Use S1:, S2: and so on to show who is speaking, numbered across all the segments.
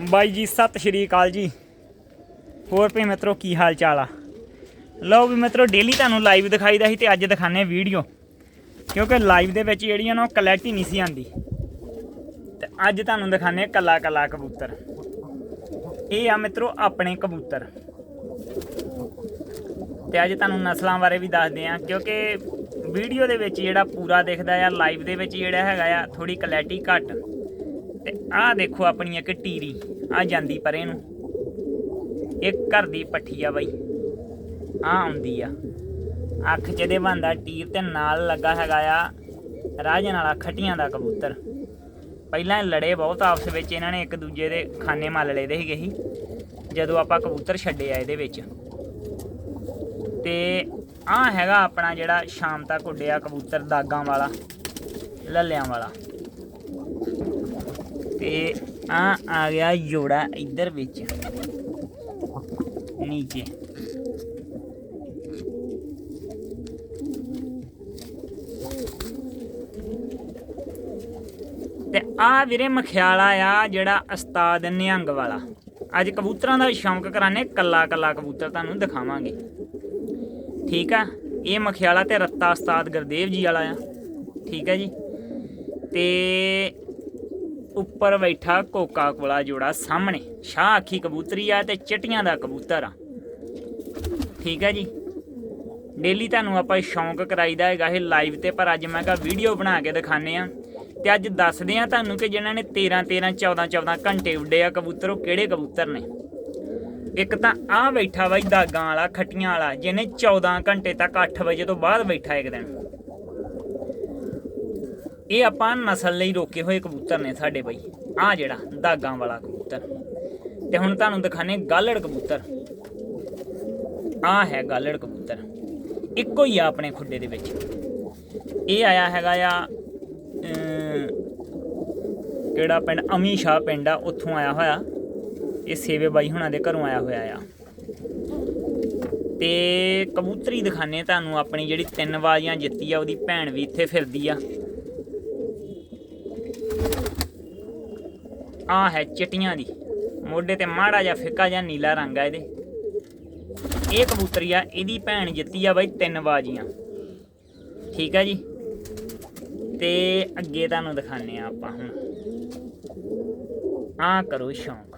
S1: ਬਾਈ ਜੀ, ਸਤਿ ਸ਼੍ਰੀ ਅਕਾਲ ਜੀ। ਹੋਰ ਭਈ ਮਿੱਤਰੋ, ਕੀ ਹਾਲ ਚਾਲ ਆ? ਲਓ ਵੀ ਮਿੱਤਰੋ ਡੇਲੀ ਤੁਹਾਨੂੰ ਲਾਈਵ ਦਿਖਾਈਦਾ ਸੀ ਤੇ ਅੱਜ ਦਿਖਾਣੇ ਵੀਡੀਓ ਕਿਉਂਕਿ ਲਾਈਵ ਦੇ ਵਿੱਚ ਜਿਹੜੀਆਂ ਨਾ ਕਲੈਰਿਟੀ ਨਹੀਂ ਸੀ ਆਂਦੀ ਤੇ ਅੱਜ ਤੁਹਾਨੂੰ ਦਿਖਾਣੇ ਕੱਲਾ ਕੱਲਾ ਕਬੂਤਰ। ਇਹ ਆ ਮਿੱਤਰੋ, ਆਪਣੇ ਕਬੂਤਰ। ਤੇ ਅੱਜ ਤੁਹਾਨੂੰ ਨਸਲਾਂ ਬਾਰੇ ਵੀ ਦੱਸਦੇ ਆ ਕਿਉਂਕਿ ਵੀਡੀਓ ਦੇ ਵਿੱਚ ਜਿਹੜਾ ਪੂਰਾ ਦਿਖਦਾ ਆ ਲਾਈਵ ਦੇ ਵਿੱਚ ਜਿਹੜਾ ਹੈਗਾ ਆ ਥੋੜੀ ਕਲੈਰਿਟੀ ਘੱਟ। ਤੇ ਆਹ ਦੇਖੋ ਆਪਣੀ ਇੱਕ ਟੀਰੀ ਆ ਜਾਂਦੀ ਪਰੇ ਨੂੰ ਇੱਕ ਘਰ ਦੀ ਪੱਠੀ ਆ ਬਾਈ ਆ ਆਉਂਦੀ ਆ। ਅੱਖ ਚ ਦੇ ਬੰਦਾ ਟੀਰ ਤੇ ਨਾਲ ਲੱਗਾ ਹੈਗਾ ਆ ਰਾਜਨ ਵਾਲਾ ਖਟੀਆਂ ਦਾ ਕਬੂਤਰ। ਪਹਿਲਾਂ ਲੜੇ ਬਹੁਤ ਆਪਸ ਵਿੱਚ, ਇਹਨਾਂ ਨੇ ਇੱਕ ਦੂਜੇ ਦੇ ਖਾਨੇ ਮੱਲ ਲਏ ਦੇ ਸੀਗੇ ਸੀ, ਜਦੋਂ ਆਪਾਂ ਕਬੂਤਰ ਛੱਡੇ ਆ ਇਹਦੇ ਵਿੱਚ। ਤੇ ਆ ਹੈਗਾ ਆਪਣਾ ਜਿਹੜਾ ਸ਼ਾਮ ਤੱਕ ਉੱਡਿਆ ਕਬੂਤਰ ਦਾਗਾਂ ਵਾਲਾ, ਲੱਲਿਆਂ ਵਾਲਾ। ਤੇ ਆ ਆ ਗਿਆ ਜੋੜਾ ਇੱਧਰ ਵਿੱਚ। ਨੀਚੇ। ਤੇ ਆ ਵੀਰੇ ਮਖਿਆਲਾ ਆ, ਜਿਹੜਾ ਉਸਤਾਦ ਨਿਹੰਗ ਵਾਲਾ। ਅੱਜ ਕਬੂਤਰਾਂ ਦਾ ਸ਼ੌਂਕ ਕਰਾਣੇ ਕੱਲਾ ਕੱਲਾ ਕਬੂਤਰ ਤੁਹਾਨੂੰ ਦਿਖਾਵਾਂਗੇ। ਠੀਕ ਆ? ਇਹ ਮਖਿਆਲਾ ਤੇ ਰੱਤਾ ਉਸਤਾਦ ਗੁਰਦੇਵ ਜੀ ਵਾਲਾ ਆ। ਠੀਕ ਆ ਜੀ? ਤੇ ਉੱਪਰ ਬੈਠਾ ਕੋਕਾ ਕੋਲਾ ਜੋੜਾ ਸਾਹਮਣੇ। ਸ਼ਾਹ ਅੱਖੀ ਕਬੂਤਰੀ ਆ ਤੇ ਚਟੀਆਂ ਦਾ ਕਬੂਤਰ ਆ। ਠੀਕ ਹੈ ਜੀ। ਡੇਲੀ ਤੁਹਾਨੂੰ ਆਪਾਂ ਸ਼ੌਂਕ ਕਰਾਈਦਾ ਹੈਗਾ ਇਹ ਲਾਈਵ ਤੇ, ਪਰ ਅੱਜ ਮੈਂ ਕਿਹਾ ਵੀਡੀਓ ਬਣਾ ਕੇ ਦਿਖਾਣੇ ਆ ਤੇ ਅੱਜ ਦੱਸਦੇ ਆ ਤੁਹਾਨੂੰ ਕਿ ਜਿਨ੍ਹਾਂ ਨੇ 13 13 14 14 ਘੰਟੇ ਉੱਡੇ ਆ ਕਬੂਤਰ, ਉਹ ਕਿਹੜੇ ਕਬੂਤਰ ਨੇ? ਇੱਕ ਤਾਂ ਆ ਬੈਠਾ ਬਾਈ ਦਾਗਾਂ ਵਾਲਾ, ਖੱਟੀਆਂ ਵਾਲਾ, ਜਿਹਨੇ 14 ਘੰਟੇ ਤੱਕ 8 ਵਜੇ ਤੋਂ ਬਾਅਦ ਬੈਠਾ ਇੱਕ ਦਿਨ। ਇਹ ਆਪਾਂ ਨਸਲ ਲਈ ਰੋਕੇ ਹੋਏ ਕਬੂਤਰ ਨੇ ਸਾਡੇ ਬਈ। ਆ ਜਿਹੜਾ ਦਾਗਾਂ ਵਾਲਾ ਕਬੂਤਰ। ਤੇ ਹੁਣ ਤੁਹਾਨੂੰ ਦਿਖਾਣੇ ਗਾਲੜ ਕਬੂਤਰ। ਆ ਹੈ ਗਾਲੜ ਕਬੂਤਰ। ਇੱਕੋ ਹੀ ਆ ਆਪਣੇ ਖੁੱਡੇ ਦੇ ਵਿੱਚ। ਇਹ ਆਇਆ ਹੈਗਾ ਆ ਅਮ, ਕਿਹੜਾ ਪਿੰਡ? ਅਮੀ ਸ਼ਾਹ ਪਿੰਡ ਆ ਉੱਥੋਂ ਆਇਆ ਹੋਇਆ। ਇਹ ਸੇਵੇ ਬਾਈ ਹੁਣਾਂ ਦੇ ਘਰੋਂ ਆਇਆ ਹੋਇਆ ਆ। ਤੇ ਕਬੂਤਰੀ ਦਿਖਾਣੇ ਤੁਹਾਨੂੰ ਆਪਣੀ ਜਿਹੜੀ ਤਿੰਨ ਬਾਜ਼ੀਆਂ ਜਿੱਤੀ ਆ ਉਹਦੀ ਭੈਣ ਵੀ ਇੱਥੇ ਫਿਰਦੀ ਆ। ਆ ਹੈ ਚਿੱਟੀਆਂ ਦੀ। ਮੋਢੇ ਤੇ ਮਾੜਾ ਜਿਹਾ ਫਿੱਕਾ ਜਿਹਾ ਨੀਲਾ ਰੰਗ ਆ ਇਹਦੇ। ਇਹ ਕਬੂਤਰੀ ਆ, ਇਹਦੀ ਭੈਣ ਜਿੱਤੀ ਆ ਬਾਈ ਤਿੰਨ ਬਾਜ਼ੀਆਂ। ਠੀਕ ਆ ਜੀ? ਤੇ ਅੱਗੇ ਤੁਹਾਨੂੰ ਦਿਖਾਣੇ ਆ ਆਪਾਂ ਹੁਣ। ਆ ਕਰੋ ਸ਼ੌਂਕ।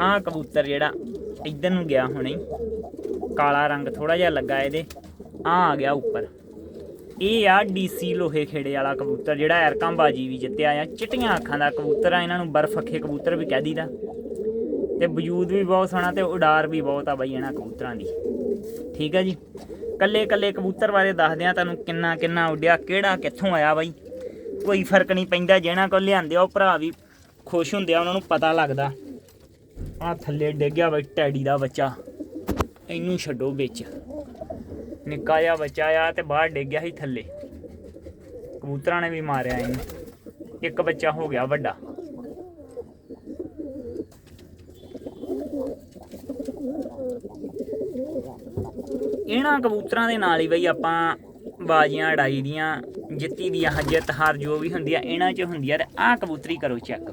S1: ਆ ਕਬੂਤਰ ਜਿਹੜਾ ਇੱਧਰ ਨੂੰ ਗਿਆ ਹੁਣੇ। ਕਾਲਾ ਰੰਗ ਥੋੜਾ ਜਿਹਾ ਲੱਗਾ ਇਹਦੇ। ਆ ਆ ਗਿਆ ਉੱਪਰ। ਇਹ ਆ ਡੀਸੀ ਲੋਹੇ ਖੇੜੇ ਵਾਲਾ ਕਬੂਤਰ, ਜਿਹੜਾ ਐਰਕਾਂ ਬਾਜੀ ਵੀ ਜਿੱਤਿਆ ਆ। ਚਿੱਟੀਆਂ ਅੱਖਾਂ ਦਾ ਕਬੂਤਰ ਆ, ਇਹਨਾਂ ਨੂੰ ਬਰਫ਼ ਅੱਖੇ ਕਬੂਤਰ ਵੀ ਕਹਿ ਦੀਦਾ ਤੇ ਵਜੂਦ ਵੀ ਬਹੁਤ ਸੋਹਣਾ ਤੇ ਉਡਾਰ ਵੀ ਬਹੁਤ ਆ ਬਾਈ ਇਹਨਾਂ ਕਬੂਤਰਾਂ ਦੀ। ਠੀਕ ਆ ਜੀ? ਕੱਲੇ ਕੱਲੇ ਕਬੂਤਰ ਬਾਰੇ ਦੱਸਦੇ ਆ, ਤੁਹਾਨੂੰ ਕਿੰਨਾ ਕਿੰਨਾ ਉੱਡਿਆ, ਕਿਹੜਾ ਕਿੱਥੋਂ ਆਇਆ ਬਾਈ? ਕੋਈ ਫ਼ਰਕ ਨਹੀਂ ਪੈਂਦਾ, ਜਿਹਨਾਂ ਕੋਲ ਲਿਆਂਦੇ ਆ, ਉਹ ਭਰਾ ਵੀ ਖੁਸ਼ ਹੁੰਦੇ ਆ, ਉਹਨਾਂ ਨੂੰ ਪਤਾ ਲੱਗਦਾ। ਆ ਥੱਲੇ ਡਿੱਗਿਆ ਬਾਈ, ਟੈਡੀ ਦਾ ਬੱਚਾ। ਇਹਨੂੰ ਛੱਡੋ ਵਿੱਚ। ਨਿੱਕਾ ਜਿਹਾ ਬੱਚਾ ਆ ਤੇ ਬਾਹਰ ਡਿੱਗ ਗਿਆ ਸੀ ਥੱਲੇ। ਕਬੂਤਰਾਂ ਨੇ ਵੀ ਮਾਰਿਆ ਇਹਨੂੰ। ਇੱਕ ਬੱਚਾ ਹੋ ਗਿਆ ਵੱਡਾ। ਇਹਨਾਂ ਕਬੂਤਰਾਂ ਦੇ ਨਾਲ ਹੀ ਬਈ ਆਪਾਂ ਬਾਜ਼ੀਆਂ, ਅੜਾਈ ਦੀਆਂ, ਜਿੱਤੀ ਦੀਆਂ ਜਿੱਤ ਹਾਰ ਜੋ ਵੀ ਹੁੰਦੀ ਆ, ਇਹਨਾਂ 'ਚ ਹੁੰਦੀ ਆ ਤੇ ਆਹ ਕਬੂਤਰੀ ਕਰੋ ਚੈੱਕ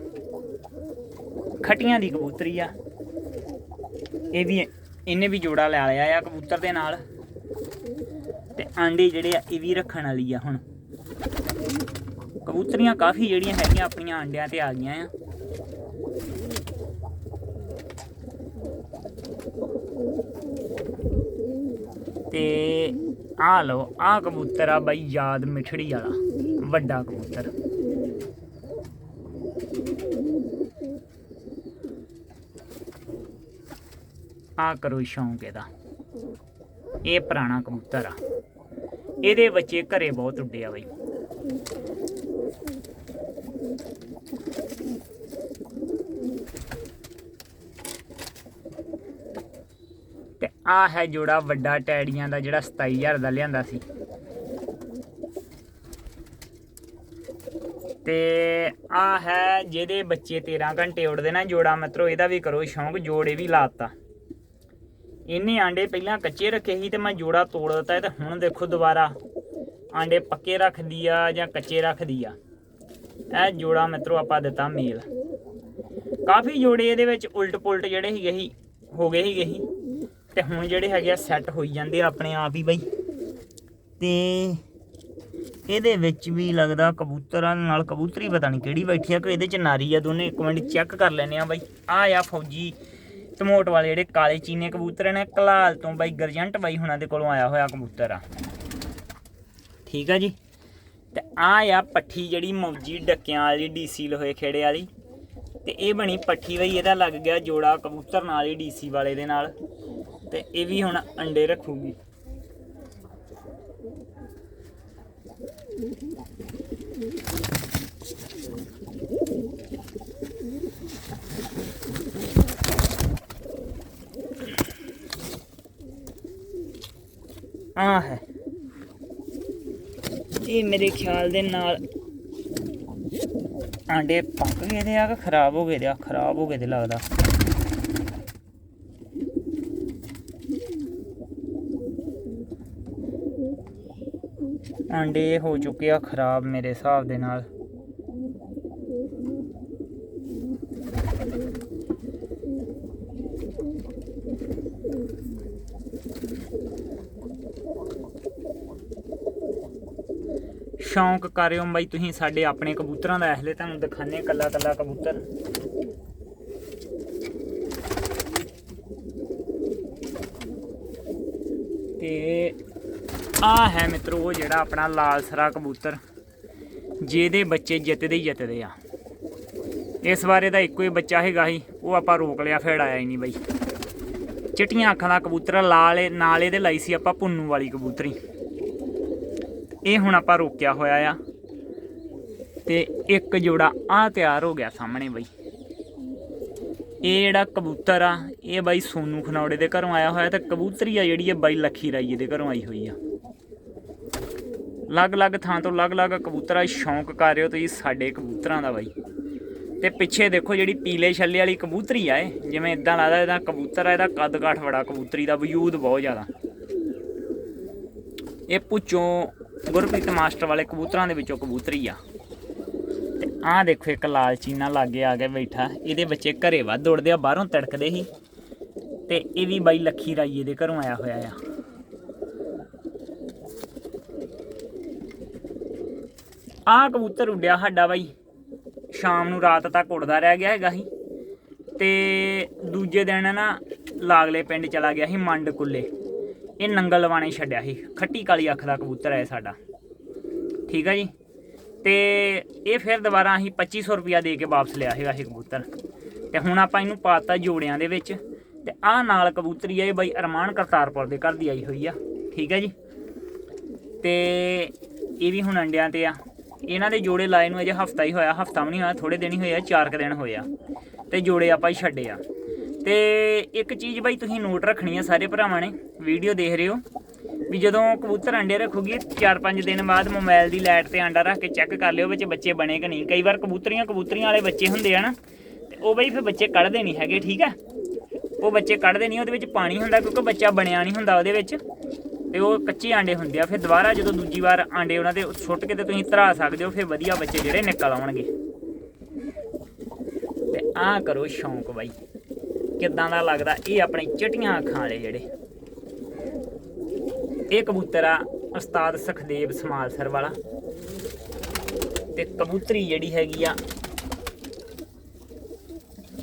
S1: ਖਟੀਆਂ ਦੀ ਕਬੂਤਰੀ ਆ। ਇਹ ਵੀ, ਇਹਨੇ ਵੀ ਜੋੜਾ ਲੈ ਲਿਆ ਆ ਕਬੂਤਰ ਦੇ ਨਾਲ। ਆਂਡੇ ਜਿਹੜੇ ਆ, ਇਹ ਵੀ ਰੱਖਣ ਵਾਲੀ ਆ ਹੁਣ। ਕਬੂਤਰੀਆਂ ਕਾਫੀ ਜਿਹੜੀਆਂ ਹੈਗੀਆਂ ਆਪਣੀਆਂ ਆਂਡਿਆਂ ਤੇ ਆ ਗਈਆਂ ਆ। ਤੇ ਆ ਲਓ ਆ ਕਬੂਤਰ ਆ ਬਾਈ ਯਾਦ ਮਿਠੜੀ ਵਾਲਾ, ਵੱਡਾ ਕਬੂਤਰ। ਆ ਕਰੋ ਸ਼ੌਂਕ ਇਹਦਾ। ਇਹ ਪੁਰਾਣਾ ਕਬੂਤਰ ਆ। ਇਹਦੇ ਬੱਚੇ ਘਰੇ ਬਹੁਤ ਉੱਡੇ ਆ ਬਈ। ਤੇ ਆ ਹੈ ਜੋੜਾ ਵੱਡਾ ਟੈਡੀਆਂ ਦਾ ਜਿਹੜਾ 27000 ਦਾ ਲਿਆਂਦਾ ਸੀ। ਤੇ ਆ ਹੈ ਜਿਹਦੇ ਬੱਚੇ 13 ਘੰਟੇ ਉੱਡਦੇ ਨਾ ਜੋੜਾ ਮਤਰੋ, ਇਹਦਾ ਵੀ ਕਰੋ ਸ਼ੌਂਕ, ਜੋੜੇ ਵੀ ਲਾਤਾ ਇਹਨੇ ਆਂਡੇ ਪਹਿਲਾਂ ਕੱਚੇ ਰੱਖੇ ਸੀ ਤੇ ਮੈਂ ਜੋੜਾ ਤੋੜ ਦਿੱਤਾ ਤੇ ਹੁਣ ਦੇਖੋ ਦੁਬਾਰਾ। ਆਂਡੇ ਪੱਕੇ ਰੱਖਦੀ ਆ ਜਾਂ ਕੱਚੇ ਰੱਖਦੀ ਆ? ਇਹ ਜੋੜਾ ਮਿੱਤਰੋ ਆਪਾਂ ਦਿੱਤਾ ਮੇਲ। ਕਾਫੀ ਜੋੜੇ ਇਹਦੇ ਵਿੱਚ ਉਲਟ ਪੁਲਟ ਜਿਹੜੇ ਸੀਗੇ ਸੀ, ਹੋ ਗਏ ਸੀਗੇ ਸੀ। ਤੇ ਹੁਣ ਜਿਹੜੇ ਹੈਗੇ ਆ ਸੈੱਟ ਹੋਈ ਜਾਂਦੇ ਆ ਆਪਣੇ ਆਪ ਹੀ ਬਈ। ਤੇ ਇਹਦੇ ਵਿੱਚ ਵੀ ਲੱਗਦਾ ਕਬੂਤਰਾਂ ਨਾਲ ਕਬੂਤਰੀ ਪਤਾ ਨਹੀਂ ਕਿਹੜੀ ਬੈਠੀ ਆ ਕਿ ਇਹਦੇ ਚ ਨਾਰੀ ਆ, ਦੋਨੇ ਇੱਕ ਮਿੰਟ ਚੈੱਕ ਕਰ ਲੈਨੇ ਆ ਬਾਈ। ਆ ਆ ਫੌਜੀ ਧਮੋਟ ਵਾਲੇ ਜਿਹੜੇ ਕਾਲੇ ਚੀਨੇ ਕਬੂਤਰ ਨੇ, ਕਲਾਲ ਤੋਂ ਬਾਈ ਗਰਜੰਟ ਬਾਈ ਹੁਣਾਂ ਦੇ ਕੋਲੋਂ ਆਇਆ ਹੋਇਆ ਕਬੂਤਰ ਆ। ਠੀਕ ਆ ਜੀ? ਤੇ ਆ ਆ ਪੱਠੀ ਜਿਹੜੀ ਮੌਜੀ ਡੱਕਿਆਂ ਵਾਲੀ, ਡੀਸੀ ਲੋਹੇ ਖੇੜੇ ਵਾਲੀ। ਤੇ ਇਹ ਬਣੀ ਪੱਠੀ ਬਈ, ਇਹਦਾ ਲੱਗ ਗਿਆ ਜੋੜਾ ਕਬੂਤਰ ਨਾਲ ਹੀ ਡੀਸੀ ਵਾਲੇ ਦੇ ਨਾਲ। ਤੇ ਇਹ ਵੀ ਹੁਣ ਅੰਡੇ ਰੱਖੂਗੀ। ਆ ਹੈ। ਇਹ ਮੇਰੇ ਖਿਆਲ ਦੇ ਨਾਲ ਆਂਡੇ ਪੱਕ ਗਏ ਦੇ ਆ ਕਿ ਖਰਾਬ ਹੋ ਗਏ ਦੇ ਆ ਖਰਾਬ ਹੋ ਗਏ ਦੇ ਲੱਗਦਾ। ਆਂਡੇ ਹੋ ਚੁੱਕੇ ਆ ਖਰਾਬ ਮੇਰੇ ਹਿਸਾਬ ਦੇ ਨਾਲ। ਸ਼ੌਂਕ ਕਰਿਓ ਬਾਈ ਤੁਸੀਂ ਸਾਡੇ ਆਪਣੇ ਕਬੂਤਰਾਂ ਦਾ ਐਸਲੇ ਤੁਹਾਨੂੰ ਦਿਖਾਣੇ ਕੱਲਾ ਕੱਲਾ ਕਬੂਤਰ। ਤੇ ਆ ਹੈ ਮਿੱਤਰੋ ਉਹ ਜਿਹੜਾ ਆਪਣਾ ਲਾਲ ਸਰਾ ਕਬੂਤਰ ਜਿਹਦੇ ਬੱਚੇ ਜਿੱਤਦੇ ਹੀ ਜਿੱਤਦੇ ਆ। ਇਸ ਵਾਰੇ ਦਾ ਇੱਕੋ ਹੀ ਬੱਚਾ ਹੈਗਾ ਸੀ ਉਹ ਆਪਾਂ ਰੋਕ ਲਿਆ ਫਿਰ ਆਇਆ ਹੀ ਨਹੀਂ ਬਾਈ। ਚਿੱਟੀਆਂ ਅੱਖਾਂ ਦਾ ਕਬੂਤਰ ਆ, ਲਾਲ ਇਹ- ਨਾਲ ਇਹਦੇ ਲਾਈ ਸੀ ਆਪਾਂ ਪੁੰਨੂ ਵਾਲੀ ਕਬੂਤਰੀ। ਇਹ ਹੁਣ ਆਪਾਂ ਰੋਕਿਆ ਹੋਇਆ ਆ। ਤੇ ਇੱਕ ਜੋੜਾ ਆ ਤਿਆਰ ਹੋ ਗਿਆ ਸਾਹਮਣੇ ਬਈ। ਇਹ ਜਿਹੜਾ ਕਬੂਤਰ ਆ, ਇਹ ਬਾਈ ਸੋਨੂ ਖਨੌੜੇ ਦੇ ਘਰੋਂ ਆਇਆ ਹੋਇਆ ਤੇ ਕਬੂਤਰੀ ਆ ਜਿਹੜੀ ਇਹ ਬਾਈ ਲੱਖੀ ਰਾਈਏ ਦੇ ਘਰੋਂ ਆਈ ਹੋਈ ਆ। ਅਲੱਗ-ਅਲੱਗ ਥਾਂ ਤੋਂ ਅਲੱਗ-ਅਲੱਗ ਕਬੂਤਰਾਂ ਸ਼ੌਂਕ ਕਰ ਰਹੇ ਹੋ ਤੁਸੀਂ ਸਾਡੇ ਕਬੂਤਰਾਂ ਦਾ ਬਾਈ। ਤੇ ਪਿੱਛੇ ਦੇਖੋ ਜਿਹੜੀ ਪੀਲੇ ਛੱਲੇ ਵਾਲੀ ਕਬੂਤਰੀ ਆ ਇਹ, ਜਿਵੇਂ ਇਦਾਂ ਲੱਗਦਾ ਇਹਦਾ ਕਬੂਤਰ ਆ, ਇਹਦਾ ਕੱਦ ਕਾਠ ਬੜਾ ਕਬੂਤਰੀ ਦਾ ਵਜੂਦ ਬਹੁਤ ਜ਼ਿਆਦਾ। ਇਹ ਪੁੱਛੋਂ ਗੁਰਪ੍ਰੀਤ ਮਾਸਟਰ ਵਾਲੇ ਕਬੂਤਰਾਂ ਦੇ ਵਿੱਚੋਂ ਕਬੂਤਰੀ ਆ। ਤੇ ਆਹ ਦੇਖੋ ਇੱਕ ਲਾਲਚੀਨਾ ਲਾਗੇ ਆ ਕੇ ਬੈਠਾ। ਇਹਦੇ ਬੱਚੇ ਘਰੇ ਵੱਧ ਉੜਦੇ ਆ, ਬਾਹਰੋਂ ਤੜਕਦੇ ਸੀ। ਤੇ ਇਹ ਵੀ ਬਾਈ ਲੱਖੀ ਰਾਈਏ ਦੇ ਘਰੋਂ ਆਇਆ ਹੋਇਆ ਆ। ਆਹ ਕਬੂਤਰ ਉੱਡਿਆ ਸਾਡਾ ਬਾਈ। ਸ਼ਾਮ ਨੂੰ ਰਾਤ ਤੱਕ ਉੱਡਦਾ ਰਹਿ ਗਿਆ ਹੈਗਾ ਸੀ। ਤੇ ਦੂਜੇ ਦਿਨ ਨਾ ਲਾਗਲੇ ਪਿੰਡ ਚਲਾ ਗਿਆ ਸੀ ਮੰਡ ਕੁੱਲੇ। ਇਹ ਨੰਗਲ ਲਵਾਣੇ ਛੱਡਿਆ ਸੀ। ਖੱਟੀ ਕਾਲੀ ਅੱਖ ਦਾ ਕਬੂਤਰ ਹੈ ਸਾਡਾ। ਠੀਕ ਹੈ ਜੀ? ਤੇ ਇਹ ਫਿਰ ਦੁਬਾਰਾ ਅਸੀਂ 2500 ਰੁਪਿਆ ਦੇ ਕੇ ਵਾਪਸ ਲਿਆ ਹੈਗਾ ਇਹ ਕਬੂਤਰ। ਤੇ ਹੁਣ ਆਪਾਂ ਇਹਨੂੰ ਪਾਤਾ ਜੋੜਿਆਂ ਦੇ ਵਿੱਚ। ਤੇ ਆਹ ਨਾਲ ਕਬੂਤਰੀ ਆ ਇਹ ਬਾਈ ਅਰਮਾਨ ਕਰਤਾਰਪੁਰ ਦੇ ਘਰ ਦੀ ਆਈ ਹੋਈ ਆ। ਠੀਕ ਹੈ ਜੀ? ਤੇ ਇਹ ਵੀ ਹੁਣ ਅੰਡਿਆਂ ਤੇ ਆ। ਇਹਨਾਂ ਦੇ ਜੋੜੇ ਲਾਏ ਨੂੰ ਅਜੇ ਹਫਤਾ ਹੀ ਹੋਇਆ। ਹਫਤਾ ਵੀ ਨਹੀਂ ਹੋਇਆ ਥੋੜੇ ਦਿਨ ਹੀ ਹੋਇਆ ਆ, ਚਾਰ ਕੁ ਦਿਨ ਹੋਇਆ ਆ। ਤੇ ਜੋੜੇ ਆਪਾਂ ਹੀ ਛੱਡੇ ਆ। ਤੇ ਇੱਕ ਚੀਜ਼ ਬਾਈ ਤੁਸੀਂ ਨੋਟ ਰੱਖਣੀ ਆ ਸਾਰੇ ਭਰਾਵਾਂ ਨੇ ਵੀਡੀਓ ਦੇਖ ਰਹੇ ਹੋ, ਵੀ ਜਦੋਂ ਕਬੂਤਰ ਅੰਡੇ ਰੱਖੂਗੀ 4-5 ਦਿਨ ਬਾਅਦ ਮੋਬਾਈਲ ਦੀ ਲਾਈਟ ਤੇ ਅੰਡਾ ਰੱਖ ਕੇ ਚੈੱਕ ਕਰ ਲਿਓ ਵਿੱਚ ਬੱਚੇ ਬਣੇ ਕਿ ਨਹੀਂ। ਕਈ ਵਾਰ ਕਬੂਤਰੀਆਂ ਕਬੂਤਰੀਆਂ ਵਾਲੇ ਬੱਚੇ ਹੁੰਦੇ ਆ ਨਾ, ਤੇ ਉਹ ਬਈ ਫਿਰ ਬੱਚੇ ਕੱਢਦੇ ਨਹੀਂ ਹੈਗੇ, ਠੀਕ ਆ? ਉਹ ਬੱਚੇ ਕੱਢਦੇ ਨਹੀਂ, ਉਹਦੇ ਵਿੱਚ ਪਾਣੀ ਹੁੰਦਾ ਕਿਉਂਕਿ ਬੱਚਾ ਬਣਿਆ ਨਹੀਂ ਹੁੰਦਾ ਉਹਦੇ ਵਿੱਚ, ਤੇ ਉਹ ਕੱਚੇ ਆਂਡੇ ਹੁੰਦੇ ਆ। ਫਿਰ ਦੁਬਾਰਾ ਜਦੋਂ ਦੂਜੀ ਵਾਰ ਆਂਡੇ ਉਹਨਾਂ ਦੇ ਸੁੱਟ ਕੇ ਤੇ ਤੁਸੀਂ ਧਰਾ ਸਕਦੇ ਹੋ, ਫਿਰ ਵਧੀਆ ਬੱਚੇ ਜਿਹੜੇ ਨਿਕਲ ਆਉਣਗੇ। ਤੇ ਆਹ ਕਰੋ ਸ਼ੌਂਕ ਬਾਈ। ਕਿੱਦਾਂ ਦਾ ਲੱਗਦਾ? ਇਹ ਆਪਣੇ ਚਟੀਆਂ ਅੱਖਾਂ ਵਾਲੇ ਜਿਹੜੇ। ਇਹ ਕਬੂਤਰ ਆ ਉਸਤਾਦ ਸੁਖਦੇਵ ਸਮਾਲਸਰ ਵਾਲਾ। ਤੇ ਕਬੂਤਰੀ ਜਿਹੜੀ ਹੈਗੀ ਆ,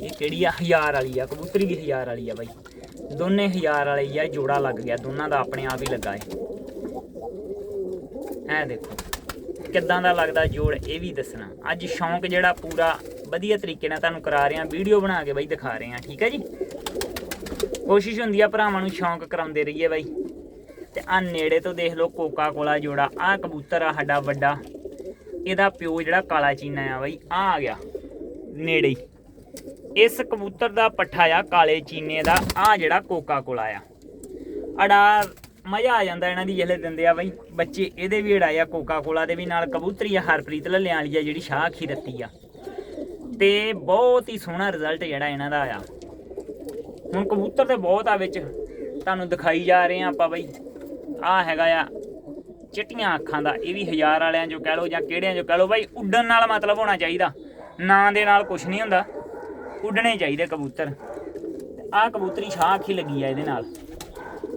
S1: ਇਹ ਕਿਹੜੀ ਆ? ਹਜ਼ਾਰ ਵਾਲੀ ਆ। ਕਬੂਤਰੀ ਵੀ ਹਜ਼ਾਰ ਵਾਲੀ ਆ ਬਾਈ। ਦੋਨੇ ਹਜ਼ਾਰ ਵਾਲੇ ਹੀ ਆ ਜੋੜਾ ਲੱਗ ਗਿਆ। ਦੋਨਾਂ ਦਾ ਆਪਣੇ ਆਪ ਹੀ ਲੱਗਾ ਏ। ਐ ਦੇਖੋ, ਕਿੱਦਾਂ ਦਾ ਲੱਗਦਾ ਜੋੜ, ਇਹ ਵੀ ਦੱਸਣਾ। ਅੱਜ ਸ਼ੌਂਕ ਜਿਹੜਾ ਪੂਰਾ ਵਧੀਆ ਤਰੀਕੇ ਨਾਲ ਤੁਹਾਨੂੰ ਕਰਾ ਰਹੇ ਆ ਵੀਡੀਓ ਬਣਾ ਕੇ ਬਾਈ ਦਿਖਾ ਰਹੇ ਆ ਠੀਕ ਹੈ ਜੀ? ਕੋਸ਼ਿਸ਼ ਹੁੰਦੀ ਆ ਭਰਾਵਾਂ ਨੂੰ ਸ਼ੌਂਕ ਕਰਾਉਂਦੇ ਰਹੀਏ ਬਾਈ। ਤੇ ਆ ਨੇੜੇ ਤੋਂ ਦੇਖ ਲਓ ਕੋਕਾ ਕੋਲਾ ਜੋੜਾ ਆ ਕਬੂਤਰ ਆ ਸਾਡਾ ਵੱਡਾ। ਇਹਦਾ ਪਿਓ ਜਿਹੜਾ ਕਾਲਾ ਚੀਨਾ ਆ ਬਾਈ ਆ ਆ ਗਿਆ, ਨੇੜੇ ਇਸ ਕਬੂਤਰ ਦਾ ਪੱਠਾ ਆ, ਕਾਲੇ ਚੀਨੇ ਦਾ ਆ ਜਿਹੜਾ ਕੋਕਾ ਕੋਲਾ ਆ। ਅੜਾ ਮਜ਼ਾ ਆ ਜਾਂਦਾ ਇਹਨਾਂ ਦੀ ਜਿਹੜੇ ਦਿੰਦੇ ਆ ਬਾਈ। ਬੱਚੇ, ਇਹਦੇ ਵੀ ਅੜਾਏ ਆ ਕੋਕਾ ਕੋਲਾ ਦੇ ਵੀ, ਨਾਲ ਕਬੂਤਰੀ ਆ, ਹਰਪ੍ਰੀਤ ਲੱਲਿਆਂ ਵਾਲੀ ਆ, ਜਿਹੜੀ ਸ਼ਾਹ ਅੱਖੀ ਰੱਤੀ ਆ। ਤੇ ਬਹੁਤ ਹੀ ਸੋਹਣਾ ਰਿਜ਼ਲਟ ਜਿਹੜਾ ਇਹਨਾਂ ਦਾ ਆਇਆ ਹੁਣ ਕਬੂਤਰ ਤੇ ਬਹੁਤ ਆ ਵਿੱਚ। ਤੁਹਾਨੂੰ ਦਿਖਾਈ ਜਾ ਰਹੇ ਆ ਆਪਾਂ ਬਈ। ਆ ਹੈਗਾ ਆ ਚਿੱਟੀਆਂ ਅੱਖਾਂ ਦਾ। ਇਹ ਵੀ ਹਜ਼ਾਰ ਵਾਲਿਆਂ ਚੋਂ ਕਹਿ ਲਓ ਜਾਂ ਕਿਹੜਿਆਂ ਚੋਂ ਕਹਿ ਲਓ ਬਾਈ, ਉੱਡਣ ਨਾਲ ਮਤਲਬ ਹੋਣਾ ਚਾਹੀਦਾ। ਨਾਂ ਦੇ ਨਾਲ ਕੁਝ ਨਹੀਂ ਹੁੰਦਾ। ਉੱਡਣੇ ਚਾਹੀਦੇ ਕਬੂਤਰ। ਆ ਕਬੂਤਰੀ ਛਾਂ ਅੱਖੀ ਲੱਗੀ ਆ ਇਹਦੇ ਨਾਲ।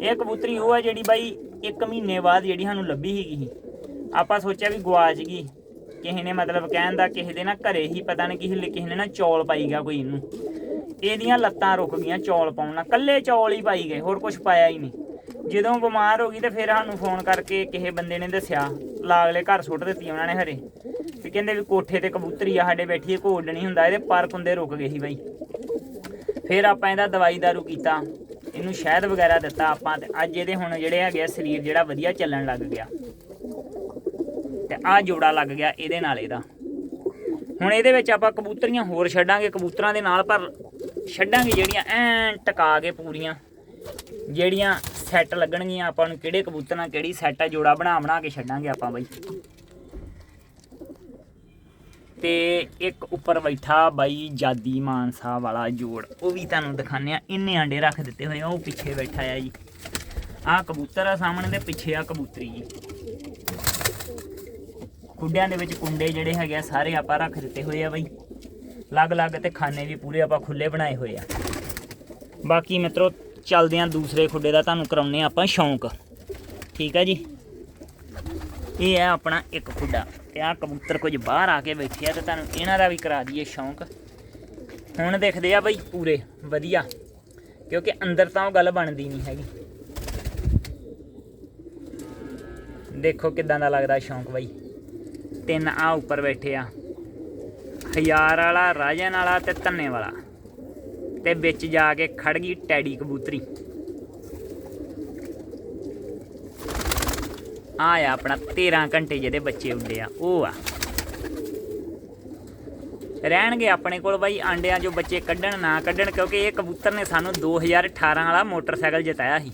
S1: ਇਹ ਕਬੂਤਰੀ ਉਹ ਆ ਜਿਹੜੀ ਬਾਈ 1 ਮਹੀਨੇ ਬਾਅਦ ਜਿਹੜੀ ਸਾਨੂੰ ਲੱਭੀ ਸੀਗੀ। ਸੀ ਆਪਾਂ ਸੋਚਿਆ ਵੀ ਗਵਾਚ ਗਈ। ਕਿਸੇ ਨੇ ਮਤਲਬ ਕਹਿਣ ਦਾ ਕਿਸੇ ਦੇ ਨਾ ਘਰੇ ਹੀ ਪਤਾ ਨਹੀਂ ਕਿਸੇ ਕਿਸੇ ਨੇ ਨਾ ਚੌਲ ਪਾਈ ਗਿਆ ਕੋਈ ਇਹਨੂੰ। ਇਹਦੀਆਂ ਲੱਤਾਂ ਰੁਕ ਗਈਆਂ ਚੌਲ ਪਾਉਣ ਨਾਲ। ਕੱਲੇ ਚੌਲ ਹੀ ਪਾਈ ਗਏ, ਹੋਰ ਕੁਝ ਪਾਇਆ ਹੀ ਨਹੀਂ। ਜਦੋਂ ਬਿਮਾਰ ਹੋ ਗਈ ਤੇ ਫਿਰ ਸਾਨੂੰ ਫੋਨ ਕਰਕੇ ਕਿਸੇ ਬੰਦੇ ਨੇ ਦੱਸਿਆ ਲਾਗਲੇ ਘਰ ਸੁੱਟ ਦਿੱਤੀ ਉਹਨਾਂ ਨੇ ਹਰੇ। ਤੇ ਕਹਿੰਦੇ ਵੀ ਕੋਠੇ ਤੇ ਕਬੂਤਰੀ ਆ, ਸਾਡੇ ਬੈਠੀ ਘੋੜ ਨਹੀਂ ਹੁੰਦਾ, ਇਹਦੇ ਪਰ ਕੁੰਦੇ ਰੁਕ ਗਏ ਸੀ ਬਾਈ। ਫਿਰ ਆਪਾਂ ਇਹਦਾ ਦਵਾਈ ਦਾਰੂ ਕੀਤਾ, ਇਹਨੂੰ ਸ਼ਹਿਦ ਵਗੈਰਾ ਦਿੱਤਾ ਆਪਾਂ ਤੇ ਅੱਜ ਇਹਦੇ ਹੁਣ ਜਿਹੜੇ ਹੈਗੇ ਆ ਸਰੀਰ ਜਿਹੜਾ ਵਧੀਆ ਚੱਲਣ ਲੱਗ ਗਿਆ। ਤੇ ਆ ਜੋੜਾ ਲੱਗ ਗਿਆ ਇਹਦੇ ਨਾਲ ਇਹਦਾ। ਹੁਣ ਇਹਦੇ ਵਿੱਚ ਆਪਾਂ ਕਬੂਤਰੀਆਂ ਹੋਰ ਛੱਡਾਂਗੇ, ਕਬੂਤਰਾਂ ਦੇ ਨਾਲ ਪਰ ਛੱਡਾਂਗੇ ਜਿਹੜੀਆਂ ਐਨ ਟਕਾ ਕੇ ਪੂਰੀਆਂ, ਜਿਹੜੀਆਂ ਸੈੱਟ ਲੱਗਣਗੀਆਂ ਆਪਾਂ ਨੂੰ, ਕਿਹੜੇ ਕਬੂਤਰਾਂ ਕਿਹੜੀ ਸੈੱਟ ਆ, ਜੋੜਾ ਬਣਾ ਬਣਾ ਕੇ ਛੱਡਾਂਗੇ ਆਪਾਂ ਬਾਈ। ਤੇ ਇੱਕ ਉੱਪਰ ਬੈਠਾ ਬਾਈ ਜਾਦੀ ਮਾਨਸਾ ਵਾਲਾ ਜੋੜ, ਉਹ ਵੀ ਤੁਹਾਨੂੰ ਦਿਖਾਉਂਦੇ ਆ ਇੰਨੇ ਆਂਡੇ ਰੱਖ ਦਿੱਤੇ ਹੋਏ ਆ, ਉਹ ਪਿੱਛੇ ਬੈਠਾ ਆ ਜੀ। ਆਹ ਕਬੂਤਰ ਆ ਸਾਹਮਣੇ ਦੇ ਪਿੱਛੇ ਆ ਕਬੂਤਰੀ ਜੀ। ਕੁੰਡਿਆਂ ਦੇ ਵਿੱਚ ਕੁੰਡੇ ਜਿਹੜੇ ਹੈਗੇ ਆ, ਸਾਰੇ ਆਪਾਂ ਰੱਖ ਦਿੱਤੇ ਹੋਏ ਆ ਬਾਈ। ਅਲੱਗ-ਅਲੱਗ ਤੇ ਖਾਨੇ ਵੀ ਪੂਰੇ ਆਪਾਂ ਖੁੱਲੇ ਬਣਾਏ ਹੋਏ ਆ। ਬਾਕੀ ਮਿੱਤਰੋ, ਚੱਲਦੇ ਆ ਦੂਸਰੇ ਖੁੱਡੇ ਦਾ, ਤੁਹਾਨੂੰ ਕਰਾਉਨੇ ਆ ਆਪਾਂ ਸ਼ੌਂਕ। ਠੀਕ ਆ ਜੀ? ਇਹ ਹੈ ਆਪਣਾ ਇੱਕ ਖੁੱਡਾ ਤੇ ਆ ਕਬੂਤਰ ਕੁਝ ਬਾਹਰ ਆ ਕੇ ਬੈਠੇ ਆ ਤੇ ਤੁਹਾਨੂੰ ਇਹਨਾਂ ਦਾ ਵੀ ਕਰਾ ਦਈਏ ਸ਼ੌਂਕ। ਹੁਣ ਦੇਖਦੇ ਆ ਬਈ ਪੂਰੇ, ਵਧੀਆ। ਕਿਉਂਕਿ ਅੰਦਰ ਤਾਂ ਉਹ ਗੱਲ ਬਣਦੀ ਨਹੀਂ ਹੈਗੀ। ਦੇਖੋ ਕਿਦਾਂ ਦਾ ਲੱਗਦਾ ਸ਼ੌਂਕ ਬਾਈ। ਤਿੰਨ ਆ ਉੱਪਰ ਬੈਠੇ ਆ। ਹਜ਼ਾਰ ਵਾਲਾ, ਰਾਜਨ ਵਾਲਾ ਤੇ ਧੰਨੇ ਵਾਲਾ। ਤੇ ਵਿੱਚ ਜਾ ਕੇ ਖੜ ਗਈ ਟੈਡੀ ਕਬੂਤਰੀ। ਆ ਆ ਆਪਣਾ 13 ਘੰਟੇ ਜਿਹਦੇ ਬੱਚੇ ਉੱਡੇ ਆ, ਉਹ ਆ। ਰਹਿਣਗੇ ਆਪਣੇ ਕੋਲ ਬਾਈ, ਆਂਡਿਆਂ ਜੋ ਬੱਚੇ ਕੱਢਣ ਨਾ ਕੱਢਣ, ਕਿਉਂਕਿ ਇਹ ਕਬੂਤਰ ਨੇ ਸਾਨੂੰ 2018 ਵਾਲਾ ਮੋਟਰਸਾਈਕਲ ਜਿਤਾਇਆ ਸੀ।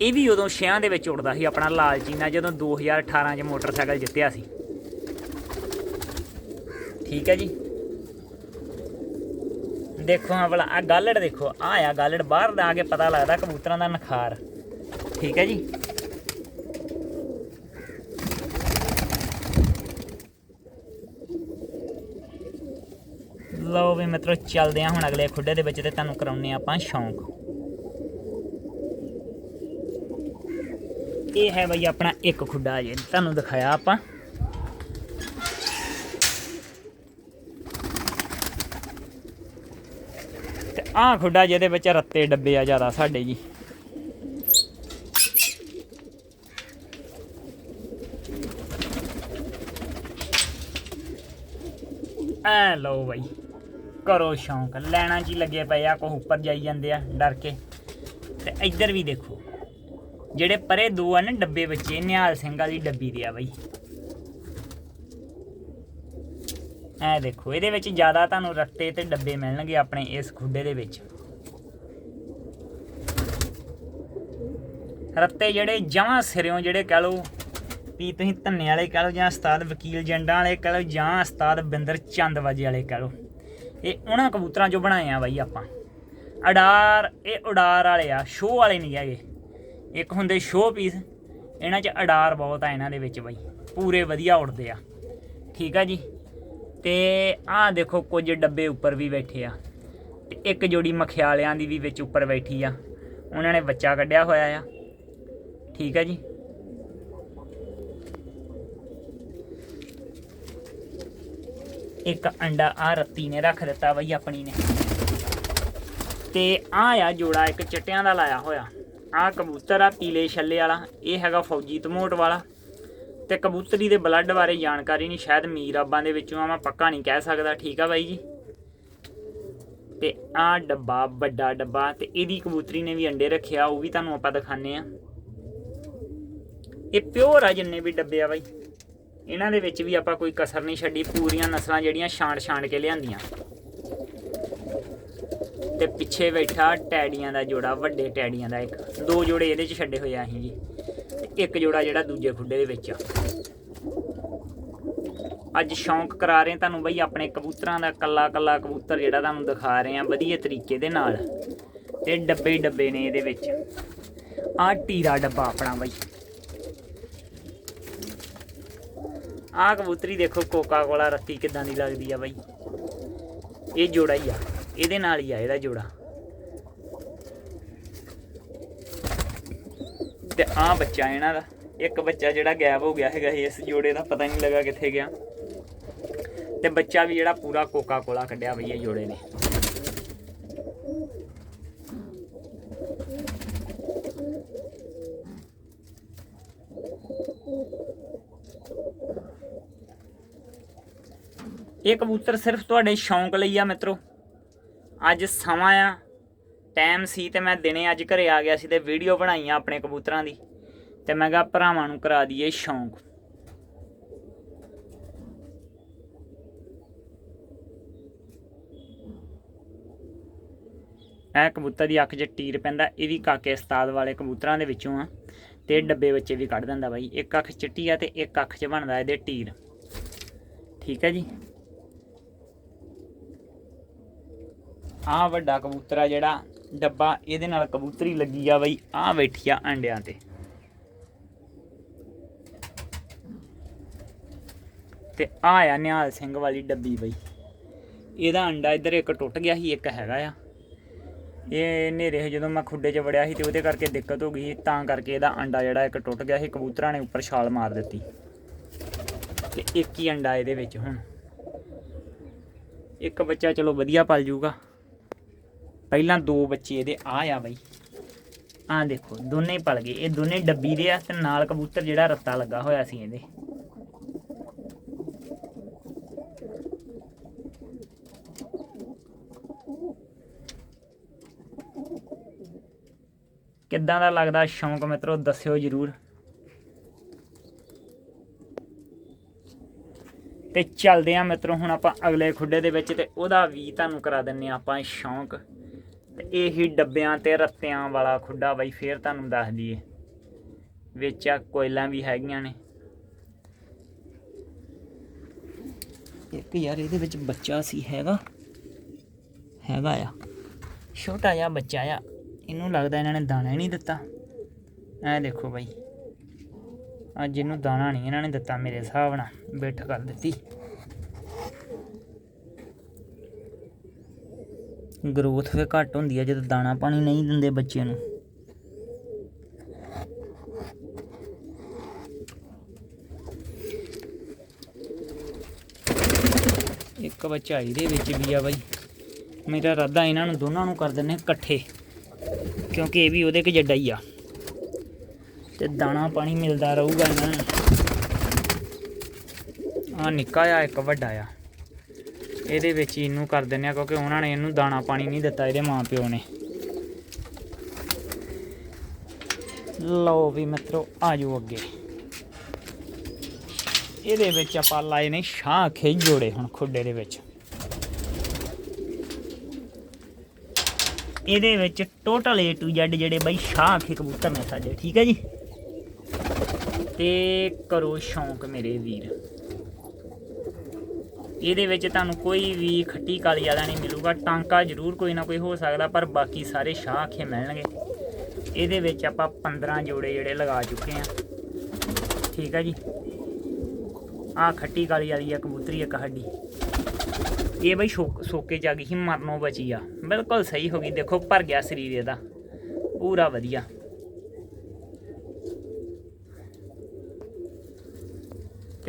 S1: ਇਹ ਵੀ ਉਦੋਂ ਛਿਆਂ ਦੇ ਵਿੱਚ ਉੱਡਦਾ ਸੀ ਆਪਣਾ ਲਾਲ ਚੀਨਾ ਜਦੋਂ 2018 ਚ ਮੋਟਰਸਾਈਕਲ ਜਿੱਤਿਆ ਸੀ। ਠੀਕ ਹੈ ਜੀ। ਦੇਖੋ ਆ ਭਲਾ ਆ ਗਾਲੜ ਦੇਖੋ ਆ ਆ ਗਾਲੜ, ਬਾਹਰ ਦਾ ਆ ਕੇ ਪਤਾ ਲੱਗਦਾ ਕਬੂਤਰਾਂ ਦਾ ਨਖਾਰ। ਠੀਕ ਹੈ ਜੀ। ਲਓ ਵੀ ਮਿੱਤਰੋ, ਚੱਲਦੇ ਆ ਹੁਣ ਅਗਲੇ ਖੁੱਡੇ ਦੇ ਵਿੱਚ ਤੇ ਤੁਹਾਨੂੰ ਕਰਾਉਨੇ ਆਪਾਂ ਸ਼ੌਂਕ। ਇਹ ਹੈ ਬਈ ਆਪਣਾ ਇੱਕ ਖੁੱਡਾ ਜੇ, ਤੁਹਾਨੂੰ ਦਿਖਾਇਆ ਆਪਾਂ। ਤੇ ਆਹ ਖੁੱਡਾ ਜਿਹਦੇ ਵਿੱਚ ਰੱਤੇ ਡੱਬੇ ਆ ਜ਼ਿਆਦਾ ਸਾਡੇ ਜੀ। ਐ ਲਓ ਬਈ ਕਰੋ ਸ਼ੌਂਕ। ਲੈਣਾ ਜੀ ਲੱਗੇ ਪਏ ਆ ਕੋ ਉੱਪਰ ਜਾਈ ਜਾਂਦੇ ਆ, ਡਰ ਕੇ। ਤੇ ਇੱਧਰ ਵੀ ਦੇਖੋ, ਜਿਹੜੇ ਪਰੇ ਦੋ ਆ ਨਾ ਡੱਬੇ ਬੱਚੇ, ਨਿਹਾਲ ਸਿੰਘ ਵਾਲੀ ਡੱਬੀ ਦੇ ਆ ਬਈ। ਐ ਦੇਖੋ, ਇਹਦੇ ਵਿੱਚ ਜ਼ਿਆਦਾ ਤੁਹਾਨੂੰ ਰੱਤੇ ਤੇ ਡੱਬੇ ਮਿਲਣਗੇ ਆਪਣੇ ਇਸ ਖੁੱਡੇ ਦੇ ਵਿੱਚ। ਰੱਤੇ ਜਿਹੜੇ ਜਮਾਂ ਸਿਰਿਓਂ ਜਿਹੜੇ ਕਹ ਲਓ, ਵੀ ਤੁਸੀਂ ਧੰਨੇ ਵਾਲੇ ਕਹ ਲਓ ਜਾਂ ਉਸਤਾਦ ਵਕੀਲ ਜੰਡਾਂ ਵਾਲੇ ਕਹ ਲਓ ਜਾਂ ਉਸਤਾਦ ਬਿੰਦਰ ਚੰਦਵਾਜੇ ਵਾਲੇ ਕਹ ਲਓ, ਇਹ ਉਹਨਾਂ ਕਬੂਤਰਾਂ ਚੋਂ ਬਣਾਏ ਆ ਬਾਈ ਆਪਾਂ। ਅਡਾਰ, ਇਹ ਉਡਾਰ ਵਾਲੇ ਆ, ਸ਼ੋਅ ਵਾਲੇ ਨਹੀਂ ਹੈਗੇ। ਇੱਕ ਹੁੰਦੇ ਸ਼ੋਅ ਪੀਸ, ਇਹਨਾਂ 'ਚ ਅਡਾਰ ਬਹੁਤ ਆ ਇਹਨਾਂ ਦੇ ਵਿੱਚ ਬਾਈ। ਪੂਰੇ ਵਧੀਆ ਉੜਦੇ ਆ। ਠੀਕ ਆ ਜੀ? ਤੇ ਆਹ ਦੇਖੋ ਕੁਝ ਡੱਬੇ ਉੱਪਰ ਵੀ ਬੈਠੇ ਆ। ਤੇ ਇੱਕ ਜੋੜੀ ਮਖਿਆਲਿਆਂ ਦੀ ਵੀ ਵਿੱਚ ਉੱਪਰ ਬੈਠੀ ਆ। ਉਹਨਾਂ ਨੇ ਬੱਚਾ ਕੱਢਿਆ ਹੋਇਆ ਆ। ਠੀਕ ਹੈ ਜੀ। ਇੱਕ ਅੰਡਾ ਆ ਰੱਤੀ ਨੇ ਰੱਖ ਦਿੱਤਾ ਬਈ ਆਪਣੀ ਨੇ। ਤੇ ਆ ਆ ਜੋੜਾ ਇੱਕ ਚਿੱਟਿਆਂ ਦਾ ਲਾਇਆ ਹੋਇਆ। ਆ ਕਬੂਤਰ ਆ, ਪੀਲੇ ਛੱਲੇ ਵਾਲਾ। ਇਹ ਹੈਗਾ ਫੌਜੀ ਤਮੋਟ ਵਾਲਾ। ਤੇ ਕਬੂਤਰੀ ਦੇ ਬਲੱਡ ਬਾਰੇ ਜਾਣਕਾਰੀ ਨਹੀਂ, ਸ਼ਾਇਦ ਮੀਰਾਬਾਂ ਦੇ ਵਿੱਚੋਂ ਆ, ਮੈਂ ਪੱਕਾ ਨਹੀਂ ਕਹਿ ਸਕਦਾ, ਠੀਕ ਆ ਬਾਈ ਜੀ? ਤੇ ਆ ਡੱਬਾ, ਵੱਡਾ ਡੱਬਾ, ਤੇ ਇਹਦੀ ਕਬੂਤਰੀ ਨੇ ਵੀ ਅੰਡੇ ਰੱਖਿਆ ਉਹ ਵੀ ਤੁਹਾਨੂੰ ਆਪਾਂ ਦਿਖਾਣੇ ਆ। ਇਹ ਪਿਓਰ ਆ ਜਿੰਨੇ ਵੀ ਡੱਬੇ ਆ ਬਾਈ। ਇਹਨਾਂ ਦੇ ਵਿੱਚ ਵੀ ਆਪਾਂ ਕੋਈ ਕਸਰ ਨਹੀਂ ਛੱਡੀ, ਪੂਰੀਆਂ ਨਸਲਾਂ ਜਿਹੜੀਆਂ ਛਾਂਡ ਛਾਂਡ ਕੇ ਲਿਆਂਦੀਆਂ। ਤੇ ਪਿੱਛੇ ਬੈਠਾ ਟੈਡੀਆਂ ਦਾ ਜੋੜਾ, ਵੱਡੇ ਟੈਡੀਆਂ ਦਾ ਇੱਕ। ਦੋ ਜੋੜੇ ਇਹਦੇ ਚ ਛੱਡੇ ਹੋਏ ਆ ਅਸੀਂ ਜੀ। ਇੱਕ ਜੋੜਾ ਜਿਹੜਾ ਦੂਜੇ ਖੁੱਡੇ ਦੇ ਵਿੱਚ ਆ। ਅੱਜ ਸ਼ੌਂਕ ਕਰਾ ਰਹੇ ਤੁਹਾਨੂੰ ਬਈ ਆਪਣੇ ਕਬੂਤਰਾਂ ਦਾ ਕੱਲਾ ਕੱਲਾ ਕਬੂਤਰ ਜਿਹੜਾ ਤੁਹਾਨੂੰ ਦਿਖਾ ਰਹੇ ਆ ਵਧੀਆ ਤਰੀਕੇ ਦੇ ਨਾਲ। ਤੇ ਡੱਬੇ ਡੱਬੇ ਨੇ ਇਹਦੇ ਵਿੱਚ। ਆਹ ਟੀਰਾ ਡੱਬਾ ਆਪਣਾ ਬਈ। ਆਹ ਕਬੂਤਰੀ ਦੇਖੋ ਕੋਕਾ ਕੋਲਾ ਰੱਤੀ ਕਿਦਾਂ ਦੀ ਲੱਗਦੀ ਆ ਬਾਈ। ਇਹ ਜੋੜਾ ਹੀ ਆ। ਇਹਦੇ ਨਾਲ ਹੀ ਆ ਇਹਦਾ ਜੋੜਾ। ਤੇ ਆਹ ਬੱਚਾ ਇਹਨਾਂ ਦਾ। ਇੱਕ ਬੱਚਾ ਜਿਹੜਾ ਗਾਇਬ ਹੋ ਗਿਆ ਹੈਗਾ ਸੀ, ਇਸ ਜੋੜੇ ਦਾ ਪਤਾ ਨਹੀਂ ਲੱਗਾ ਕਿੱਥੇ ਗਿਆ। ਤੇ ਬੱਚਾ ਵੀ ਜਿਹੜਾ ਪੂਰਾ ਕੋਕਾ ਕੋਲਾ ਕੱਢਿਆ ਬਈ ਇਹ ਜੋੜੇ ਨੇ। ਇਹ ਕਬੂਤਰ ਸਿਰਫ ਤੁਹਾਡੇ ਸ਼ੌਂਕ ਲਈ ਆ ਮਿੱਤਰੋ। ਅੱਜ ਸਮਾਂ ਆ। ਟਾਈਮ ਸੀ ਤੇ ਮੈਂ ਦਿਨੇ ਅੱਜ ਘਰੇ ਆ ਗਿਆ ਸੀ ਤੇ ਵੀਡੀਓ ਬਣਾਈਆਂ ਆਪਣੇ ਕਬੂਤਰਾਂ ਦੀ। ਤੇ ਮੈਂ ਕਿਹਾ ਭਰਾਵਾਂ ਨੂੰ ਕਰਾ ਦਈਏ ਸ਼ੌਂਕ। ਇਹ ਕਬੂਤਰ ਦੀ ਅੱਖ 'ਚ ਟੀਰ ਪੈਂਦਾ, ਇਹ ਵੀ ਕਾਕੇ ਉਸਤਾਦ ਵਾਲੇ ਕਬੂਤਰਾਂ ਦੇ ਵਿੱਚੋਂ ਆ। ਤੇ ਡੱਬੇ ਬੱਚੇ ਵੀ ਕੱਢ ਦਿੰਦਾ ਬਾਈ। ਇੱਕ ਅੱਖ ਚਿੱਟੀ ਆ ਤੇ ਇੱਕ ਅੱਖ 'ਚ ਬਣਦਾ ਇਹਦੇ ਟੀਰ। ਠੀਕ ਹੈ ਜੀ? ਆਹ ਵੱਡਾ ਕਬੂਤਰ ਆ ਜਿਹੜਾ ਡੱਬਾ ਇਹਦੇ ਨਾਲ ਕਬੂਤਰੀ ਲੱਗੀ ਆ ਬਈ ਆਹ ਬੈਠੀ ਆ ਅੰਡਿਆਂ ਤੇ। ਤੇ ਆ ਆ ਨਿਹਾਲ ਸਿੰਘ ਵਾਲੀ ਡੱਬੀ ਬਈ। ਇਹਦਾ ਅੰਡਾ ਇੱਧਰ ਇੱਕ ਟੁੱਟ ਗਿਆ ਸੀ ਇੱਕ ਹੈਗਾ ਆ। ਇਹ ਹਨੇਰੇ 'ਚ ਜਦੋਂ ਮੈਂ ਖੁੱਡੇ 'ਚ ਵੜਿਆ ਸੀ ਤੇ ਉਹਦੇ ਕਰਕੇ ਦਿੱਕਤ ਹੋ ਗਈ ਸੀ, ਤਾਂ ਕਰਕੇ ਇਹਦਾ ਅੰਡਾ ਜਿਹੜਾ ਇੱਕ ਟੁੱਟ ਗਿਆ ਸੀ ਕਬੂਤਰਾਂ ਨੇ ਉੱਪਰ ਛਾਲ ਮਾਰ ਦਿੱਤੀ। ਤੇ ਇੱਕ ਹੀ ਅੰਡਾ ਇਹਦੇ ਵਿੱਚ ਹੁਣ। ਇੱਕ ਬੱਚਾ ਚਲੋ ਵਧੀਆ ਪਲ ਜੂਗਾ। ਪਹਿਲਾਂ ਦੋ ਬੱਚੇ ਇਹਦੇ ਆ ਆ ਬਈ। ਆ ਦੇਖੋ, ਦੋਨੇ ਪਲ ਗਏ। ਇਹ ਦੋਨੇ ਡੱਬੀ ਦੇ ਆ ਤੇ ਨਾਲ ਕਬੂਤਰ ਜਿਹੜਾ ਰੱਤਾ ਲੱਗਾ ਹੋਇਆ ਸੀ ਇਹਦੇ। ਕਿੱਦਾਂ ਦਾ ਲੱਗਦਾ ਸ਼ੌਂਕ ਮਿੱਤਰੋ, ਦੱਸਿਓ ਜਰੂਰ। ਤੇ ਚੱਲਦੇ ਆ ਮਿੱਤਰੋ, ਹੁਣ ਆਪਾਂ ਅਗਲੇ ਖੁੱਡੇ ਦੇ ਵਿੱਚ ਤੇ ਉਹਦਾ ਵੀ ਤੁਹਾਨੂੰ ਕਰਾ ਦਿੰਨੇ ਆ ਆਪਾਂ ਸ਼ੌਂਕ। ਤੇ ਇਹੀ ਡੱਬਿਆਂ ਤੇ ਰੱਤਿਆਂ ਵਾਲਾ ਖੁੱਡਾ ਬਾਈ ਫੇਰ ਤੁਹਾਨੂੰ ਦੱਸ ਦਈਏ। ਵਿੱਚ ਆ ਕੋਇਲਾਂ ਵੀ ਹੈਗੀਆਂ ਨੇ। ਇੱਕ ਯਾਰ ਇਹਦੇ ਵਿੱਚ ਬੱਚਾ ਸੀ, ਹੈਗਾ? ਹੈਗਾ ਆ। ਛੋਟਾ ਜਿਹਾ ਬੱਚਾ ਆ। ਇਹਨੂੰ ਲੱਗਦਾ ਇਹਨਾਂ ਨੇ ਦਾਣਾ ਹੀ ਨਹੀਂ ਦਿੱਤਾ। ਐ ਦੇਖੋ ਬਾਈ। ਅੱਜ ਇਹਨੂੰ ਦਾਣਾ ਨਹੀਂ ਇਹਨਾਂ ਨੇ ਦਿੱਤਾ ਮੇਰੇ ਹਿਸਾਬ ਨਾਲ। ਬਿੱਠ ਕਰ ਦਿੱਤੀ। ਗਰੋਥ ਵੀ ਘੱਟ ਹੁੰਦੀ ਹੈ ਜਦੋਂ ਦਾਣਾ ਪਾਣੀ ਨਹੀਂ ਦਿੰਦੇ ਬੱਚੇ ਨੂੰ। ਇੱਕ ਬੱਚਾ ਇਹਦੇ ਵਿੱਚ ਵੀ ਆ ਬਾਈ। ਮੇਰਾ ਇਰਾਦਾ ਇਹਨਾਂ ਨੂੰ ਦੋਨਾਂ ਨੂੰ ਕਰ ਦਿੰਨੇ ਇਕੱਠੇ, ਕਿਉਂਕਿ ਇਹ ਵੀ ਉਹਦੇ ਕਿ ਜੱਡਾ ਹੀ ਆ। ਤੇ ਦਾਣਾ ਪਾਣੀ ਮਿਲਦਾ ਰਹੂਗਾ ਇਹਨਾਂ ਨੂੰ। ਆ ਨਿੱਕਾ ਆ ਇੱਕ ਵੱਡਾ ਆ। ਇਹਦੇ ਵਿੱਚ ਹੀ ਇਹਨੂੰ ਕਰ ਦਿੰਨੇ ਆ, ਕਿਉਂਕਿ ਉਹਨਾਂ ਨੇ ਇਹਨੂੰ ਦਾਣਾ ਪਾਣੀ ਨਹੀਂ ਦਿੱਤਾ ਇਹਦੇ ਮਾਂ ਪਿਓ ਨੇ। ਲਓ ਵੀ ਮਿੱਤਰੋ, ਆ ਜਾਓ ਅੱਗੇ। ਇਹਦੇ ਵਿੱਚ ਆਪਾਂ ਲਾਏ ਨੇ ਸ਼ਾਹ ਖੇ ਜੋੜੇ ਹੁਣ ਖੁੱਡੇ ਦੇ ਵਿੱਚ। ਇਹਦੇ ਵਿੱਚ ਟੋਟਲ A to Z ਜਿਹੜੇ ਬਾਈ ਸ਼ਾਹ ਖੇ ਕਬੂਤਰ ਨੇ ਸਾਡੇ, ਠੀਕ ਹੈ ਜੀ? ਤੇ ਕਰੋ ਸ਼ੌਂਕ ਮੇਰੇ ਵੀਰ। ਇਹਦੇ ਵਿੱਚ ਤੁਹਾਨੂੰ ਕੋਈ ਵੀ ਖੱਟੀ ਕਾਲੀ ਵਾਲਾ ਨਹੀਂ ਮਿਲੂਗਾ। ਟਾਂਕਾ ਜ਼ਰੂਰ ਕੋਈ ਨਾ ਕੋਈ ਹੋ ਸਕਦਾ, ਪਰ ਬਾਕੀ ਸਾਰੇ ਸ਼ਾਹ ਖੇ ਮਿਲਣਗੇ। ਇਹਦੇ ਵਿੱਚ ਆਪਾਂ 15 ਜੋੜੇ ਜਿਹੜੇ ਲਗਾ ਚੁੱਕੇ ਆ ਠੀਕ ਹੈ ਜੀ। ਆ ਖੱਟੀ ਕਾਲੀ ਵਾਲੀ ਆ ਕਬੂਤਰੀ, ਇੱਕ ਹੱਡੀ ਇਹ ਬਈ ਸ਼ੋਕ- ਸੋਕੇ ਚ ਗਈ ਸੀ, ਮਰਨੋਂ ਬਚੀ ਆ। ਬਿਲਕੁਲ ਸਹੀ ਹੋ ਗਈ, ਦੇਖੋ, ਭਰ ਗਿਆ ਸਰੀਰ ਇਹਦਾ। ਪੂਰਾ ਵਧੀਆ।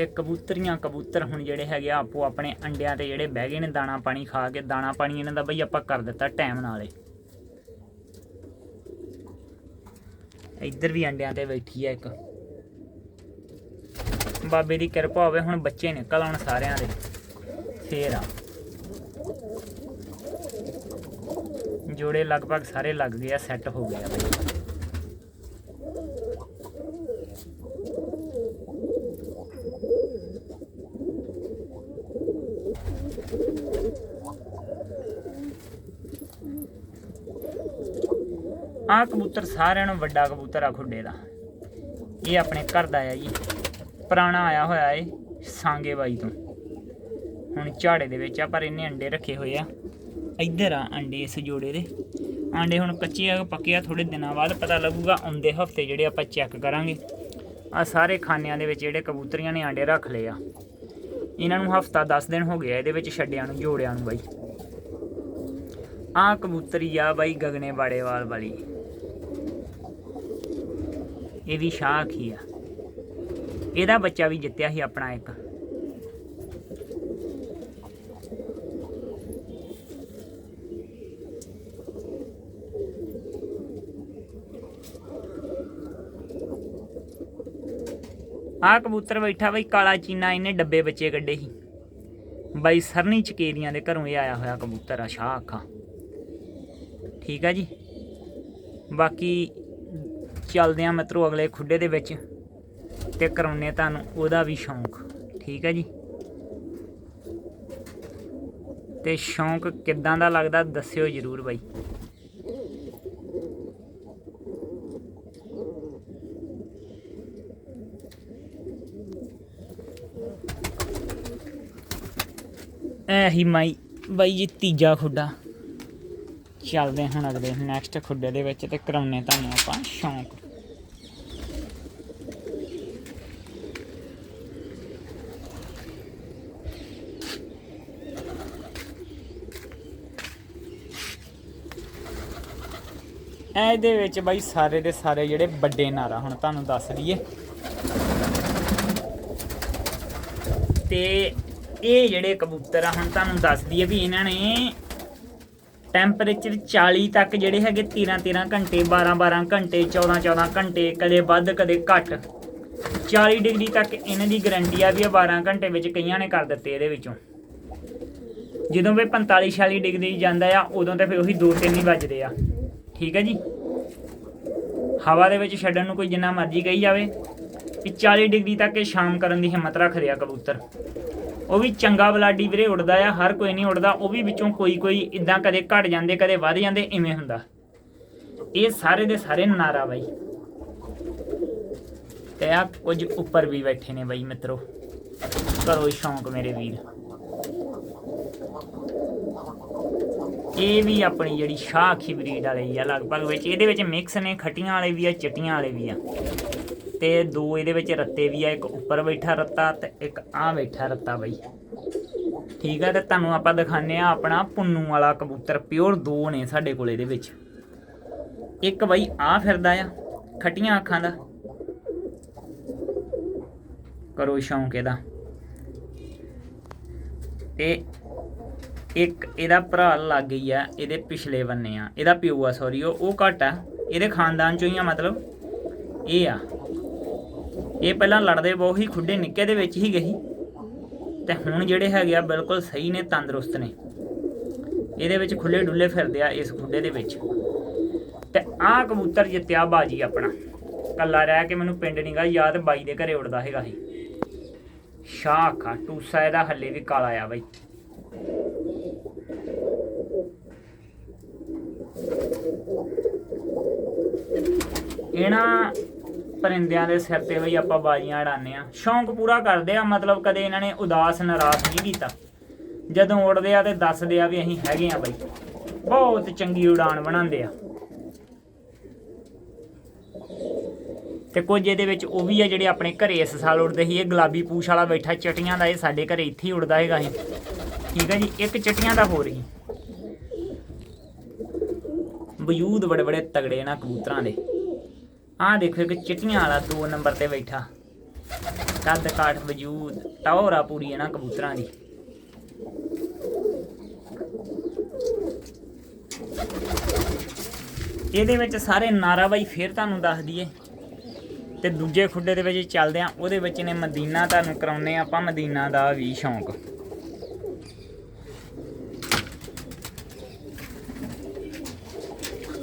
S1: ਤੇ ਕਬੂਤਰੀਆਂ ਕਬੂਤਰ ਹੁਣ ਜਿਹੜੇ ਹੈਗੇ ਆ, ਆਪੋ ਆਪਣੇ ਅੰਡਿਆਂ ਤੇ ਜਿਹੜੇ ਬਹਿ ਗਏ ਨੇ ਦਾਣਾ ਪਾਣੀ ਖਾ ਕੇ, ਦਾਣਾ ਪਾਣੀ ਇਹਨਾਂ ਦਾ ਬਈ ਆਪਾਂ ਕਰ ਦਿੱਤਾ ਟਾਈਮ ਨਾਲੇ ਇੱਧਰ ਵੀ ਅੰਡਿਆਂ ਤੇ ਬੈਠੀ ਆ ਇੱਕ। ਬਾਬੇ ਦੀ ਕਿਰਪਾ ਹੋਵੇ ਹੁਣ ਬੱਚੇ ਨਿਕਲ ਆਉਣ ਸਾਰਿਆਂ ਦੇ। ਫੇਰ ਆ। ਜੋੜੇ ਲਗਭਗ ਸਾਰੇ ਲੱਗ ਗਏ ਆ ਸੈੱਟ ਹੋ ਗਿਆ ਬਈ। ਆਹ ਕਬੂਤਰ ਸਾਰਿਆਂ ਨੂੰ ਵੱਡਾ ਕਬੂਤਰ ਆ ਖੁੱਡੇ ਦਾ। ਇਹ ਆਪਣੇ ਘਰ ਦਾ ਆ ਜੀ। ਪੁਰਾਣਾ ਆਇਆ ਹੋਇਆ ਏ ਸਾਂਗੇ ਬਾਈ ਤੋਂ। ਹੁਣ ਝਾੜੇ ਦੇ ਵਿੱਚ ਆ, ਪਰ ਇਹਨੇ ਅੰਡੇ ਰੱਖੇ ਹੋਏ ਆ। ਇੱਧਰ ਆ ਅੰਡੇ ਇਸ ਜੋੜੇ ਦੇ। ਆਂਡੇ ਹੁਣ ਕੱਚੇ ਆ, ਪੱਕੇ ਆ ਥੋੜੇ ਦਿਨਾਂ ਬਾਅਦ ਪਤਾ ਲੱਗੂਗਾ, ਆਉਂਦੇ ਹਫ਼ਤੇ ਜਿਹੜੇ ਆਪਾਂ ਚੈੱਕ ਕਰਾਂਗੇ। ਆ ਸਾਰੇ ਖਾਨਿਆਂ ਦੇ ਵਿੱਚ ਜਿਹੜੇ ਕਬੂਤਰੀਆਂ ਨੇ ਆਂਡੇ ਰੱਖ ਲਏ ਆ। ਇਹਨਾਂ ਨੂੰ ਹਫਤਾ 10 ਦਿਨ ਹੋ ਗਿਆ ਇਹਦੇ ਵਿੱਚ ਛੱਡਿਆਂ ਨੂੰ, ਜੋੜਿਆਂ ਨੂੰ ਬਾਈ। ਆ ਕਬੂਤਰੀ ਆ ਬਾਈ ਗਗਨੇ ਬਾੜੇਵਾਲ ਵਾਲੀ। ਇਹ ਵੀ ਸ਼ਾਖ ਹੀ ਆ। ਇਹਦਾ ਬੱਚਾ ਵੀ ਜਿੱਤਿਆ ਸੀ ਆਪਣਾ ਇੱਕ। ਆ ਕਬੂਤਰ ਬੈਠਾ ਬਈ, ਕਾਲਾ ਚੀਨਾ, ਇਹਨੇ ਡੱਬੇ ਬੱਚੇ ਕੱਢੇ ਸੀ। ਬਾਈ ਸਰਨੀ ਚਕੇਰੀਆਂ ਦੇ ਘਰੋਂ ਇਹ ਆਇਆ ਹੋਇਆ ਕਬੂਤਰ ਆ ਸ਼ਾਹ ਅੱਖਾਂ ਠੀਕ ਆ ਜੀ। ਬਾਕੀ ਚੱਲਦੇ ਆ ਮਿੱਤਰੋ ਅਗਲੇ ਖੁੱਡੇ ਦੇ ਵਿੱਚ ਤੇ ਕਰਾਉਨੇ ਤੁਹਾਨੂੰ ਉਹਦਾ ਵੀ ਸ਼ੌਂਕ। ਠੀਕ ਹੈ ਜੀ? ਤੇ ਸ਼ੌਂਕ ਕਿੱਦਾਂ ਦਾ ਲੱਗਦਾ ਦੱਸਿਓ ਜਰੂਰ ਬਾਈ। ਐ ਹੀ ਮਾਈ, ਬਾਈ ਜੀ ਤੀਜਾ ਖੁੱਡਾ। ਚੱਲਦੇ ਹਾਂ ਹੁਣ ਅਗਲੇ ਨੈਕਸਟ ਖੁੱਡੇ ਦੇ ਵਿੱਚ ਤੇ ਕਰਾਉਨੇ ਤੁਹਾਨੂੰ ਆਪਾਂ ਸ਼ੌਂਕ। ਇਹਦੇ ਵਿੱਚ ਬਾਈ ਸਾਰੇ ਦੇ ਸਾਰੇ ਜਿਹੜੇ ਵੱਡੇ ਨਾਰਾ ਹੁਣ ਤੁਹਾਨੂੰ ਦੱਸ ਦਈਏ। ਤੇ ਇਹ ਜਿਹੜੇ ਕਬੂਤਰ ਆ, ਹੁਣ ਤੁਹਾਨੂੰ ਦੱਸ ਦਈਏ ਵੀ ਇਹਨਾਂ ਨੇ ਟੈਂਪਰੇਚਰ 40 ਤੱਕ ਜਿਹੜੇ ਹੈਗੇ 13 13 ਘੰਟੇ 12 12 ਘੰਟੇ 14 14 ਘੰਟੇ, ਕਦੇ ਵੱਧ, ਕਦੇ ਘੱਟ। 40 ਡਿਗਰੀ ਤੱਕ ਇਹਨਾਂ ਦੀ ਗਾਰੰਟੀ ਆ ਵੀ ਇਹ 12 ਘੰਟੇ ਵਿੱਚ ਕਈਆਂ ਨੇ ਕਰ ਦਿੱਤੇ ਇਹਦੇ ਵਿੱਚੋਂ। ਜਦੋਂ ਵੀ 45 46 ਡਿਗਰੀ ਜਾਂਦਾ ਆ, ਉਦੋਂ ਤਾਂ ਫਿਰ ਉਹੀ 2 3 ਹੀ ਵੱਜਦੇ ਆ। ਠੀਕ ਹੈ ਜੀ। ਹਵਾ ਦੇ ਵਿੱਚ ਛੱਡਣ ਨੂੰ ਕੋਈ ਜਿੰਨਾ ਮਰਜ਼ੀ ਕਹੀ ਜਾਵੇ ਕਿ 40 ਡਿਗਰੀ ਤੱਕ ਇਹ ਸ਼ਾਮ ਕਰਨ ਦੀ ਹਿੰਮਤ ਰੱਖਦੇ ਆ ਕਬੂਤਰ। ਉਹ ਵੀ ਚੰਗਾ ਬਲਾਡੀ ਵੀਰੇ ਉੜਦਾ ਆ, ਹਰ ਕੋਈ ਨਹੀਂ ਉੜਦਾ ਉਹ ਵੀ ਵਿੱਚੋਂ ਕੋਈ ਕੋਈ ਇਦਾਂ ਕਦੇ ਘਟ ਜਾਂਦੇ, ਕਦੇ ਵੱਧ ਜਾਂਦੇ, ਇਵੇਂ ਹੁੰਦਾ। ਇਹ ਸਾਰੇ ਦੇ ਸਾਰੇ ਨਾਰਾ ਬਾਈ। ਤੇ ਆ ਕੁਝ ਉੱਪਰ ਵੀ ਬੈਠੇ ਨੇ ਬਾਈ ਮਿੱਤਰੋ। ਕਰੋ ਸ਼ੌਂਕ ਮੇਰੇ ਵੀਰ। ਇਹ ਵੀ ਆਪਣੀ ਜਿਹੜੀ ਸ਼ਾਖੀ ਬਰੀਡ ਵਾਲੀ ਆ, ਲਗਭਗ ਵਿੱਚ। ਇਹਦੇ ਵਿੱਚ ਮਿਕਸ ਨੇ, ਖਟੀਆਂ ਵਾਲੇ ਵੀ ਆ, ਚਿੱਟੀਆਂ ਵਾਲੇ ਵੀ ਆ। ਤੇ ਦੋ ਇਹਦੇ ਵਿੱਚ ਰੱਤੇ ਵੀ ਆ, ਇੱਕ ਉੱਪਰ ਬੈਠਾ ਰੱਤਾ ਤੇ ਇੱਕ ਆ ਬੈਠਾ ਰੱਤਾ ਬਈ। ਠੀਕ ਆ, ਤੇ ਤੁਹਾਨੂੰ ਆਪਾਂ ਦਿਖਾਣੇ ਆ ਆਪਣਾ ਪੁੰਨੂ ਵਾਲਾ ਕਬੂਤਰ ਪਿਓਰ ਦੋ ਨੇ ਸਾਡੇ ਕੋਲ ਇਹਦੇ ਵਿੱਚ। ਇੱਕ ਬਈ ਆ ਫਿਰਦਾ ਆ, ਖਟੀਆਂ ਅੱਖਾਂ ਦਾ। ਕਰੋ ਸ਼ੌਂਕ ਇਹਦਾ। ਤੇ ਇੱਕ ਇਹਦਾ ਭਰਾ ਲੱਗ ਗਈ ਆ, ਇਹਦੇ ਪਿਛਲੇ ਬੰਨੇ ਆ, ਇਹਦਾ ਪਿਓ ਆ ਸੌਰੀ ਉਹ ਉਹ ਘੱਟ ਆ। ਇਹਦੇ ਖਾਨਦਾਨ ਚੋਂ ਹੀ ਆ ਮਤਲਬ। ਇਹ ਆ। ਇਹ ਪਹਿਲਾਂ ਲੜਦੇ ਬਹੁਤ ਹੀ ਖੁੱਡੇ ਨਿੱਕੇ ਦੇ ਵਿੱਚ ਹੀ ਗਈ ਤੇ ਹੁਣ ਜਿਹੜੇ ਹੈਗੇ ਆ, ਬਿਲਕੁਲ ਸਹੀ ਨੇ, ਤੰਦਰੁਸਤ ਨੇ। ਇਹਦੇ ਵਿੱਚ ਖੁੱਲੇ ਡੁੱਲੇ ਫਿਰਦੇ ਆ, ਇਸ ਖੁੱਡੇ ਦੇ ਵਿੱਚ। ਤੇ ਆਹ ਕਬੂਤਰ ਜਿੱਤਿਆ ਬਾਜੀ ਆਪਣਾ। ਕੱਲਾ ਰਹਿ ਕੇ ਮੈਨੂੰ ਪਿੰਡ ਨੀਗਾ, ਯਾਦ ਬਾਈ ਦੇ ਘਰੇ ਉੜਦਾ ਹੈਗਾ ਇਹ ਸ਼ਾਖਾ, ਟੂਸਾ ਇਹਦਾ ਹੱਲੇ ਵੀ ਕਾਲਾ ਆ ਬਾਈ। ਇਹਨਾਂ ਪਰਿੰਦਿਆਂ ਦੇ ਸਿਰ ਤੇ ਬਈ ਆਪਾਂ ਬਾਜੀਆਂ ਉਡਾਉਂਦੇ ਆ ਸ਼ੌਂਕ ਪੂਰਾ ਕਰਦੇ ਆ, ਮਤਲਬ ਕਦੇ ਇਹਨਾਂ ਨੇ ਉਦਾਸ ਨਿਰਾਸ਼ ਨਹੀਂ ਕੀਤਾ। ਜਦੋਂ ਉੜਦੇ ਆ ਤੇ ਦੱਸਦੇ ਆ ਵੀ ਅਸੀਂ ਹੈਗੇ ਆ ਬਈ। ਬਹੁਤ ਚੰਗੀ ਉਡਾਨ ਬਣਾਉਂਦੇ ਆ। ਤੇ ਕੁਝ ਇਹਦੇ ਵਿੱਚ ਉਹ ਵੀ ਆ ਜਿਹੜੇ ਆਪਣੇ ਘਰੇ ਇਸ ਸਾਲ ਉੜਦੇ ਸੀ। ਇਹ ਗੁਲਾਬੀ ਪੂਛ ਵਾਲਾ ਬੈਠਾ, ਚਟੀਆਂ ਦਾ, ਇਹ ਸਾਡੇ ਘਰੇ ਇੱਥੇ ਹੀ ਉੜਦਾ ਹੈਗਾ ਇਹ ਠੀਕ ਹੈ ਜੀ, ਇੱਕ ਚਟੀਆਂ ਦਾ ਹੋ ਰਹੀ ਵਜੂਦ ਬੜੇ ਬੜੇ ਤਗੜੇ ਨਾ ਕਬੂਤਰਾਂ ਦੇ। ਆਹ ਦੇਖੋ ਇੱਕ ਚਿੱਟੀਆਂ ਵਾਲਾ 2 ਨੰਬਰ ਤੇ ਬੈਠਾ। ਕੱਦ ਕਾਠ ਵਜੂਦ ਟੌਰਾ ਪੂਰੀ ਹੈ ਨਾ ਕਬੂਤਰਾਂ ਦੀ। ਇਹਦੇ ਵਿੱਚ ਸਾਰੇ ਨਾਰਾ ਬਾਈ ਫੇਰ ਤੁਹਾਨੂੰ ਦੱਸ ਦਈਏ। ਤੇ ਦੂਜੇ ਖੁੱਡੇ ਦੇ ਵਿੱਚ ਚੱਲਦੇ ਆ, ਉਹਦੇ ਵਿੱਚ ਨੇ ਮਦੀਨਾ ਤੁਹਾਨੂੰ ਕਰਾਉਨੇ ਆ ਆਪਾਂ, ਮਦੀਨਾ ਦਾ ਵੀ ਸ਼ੌਂਕ।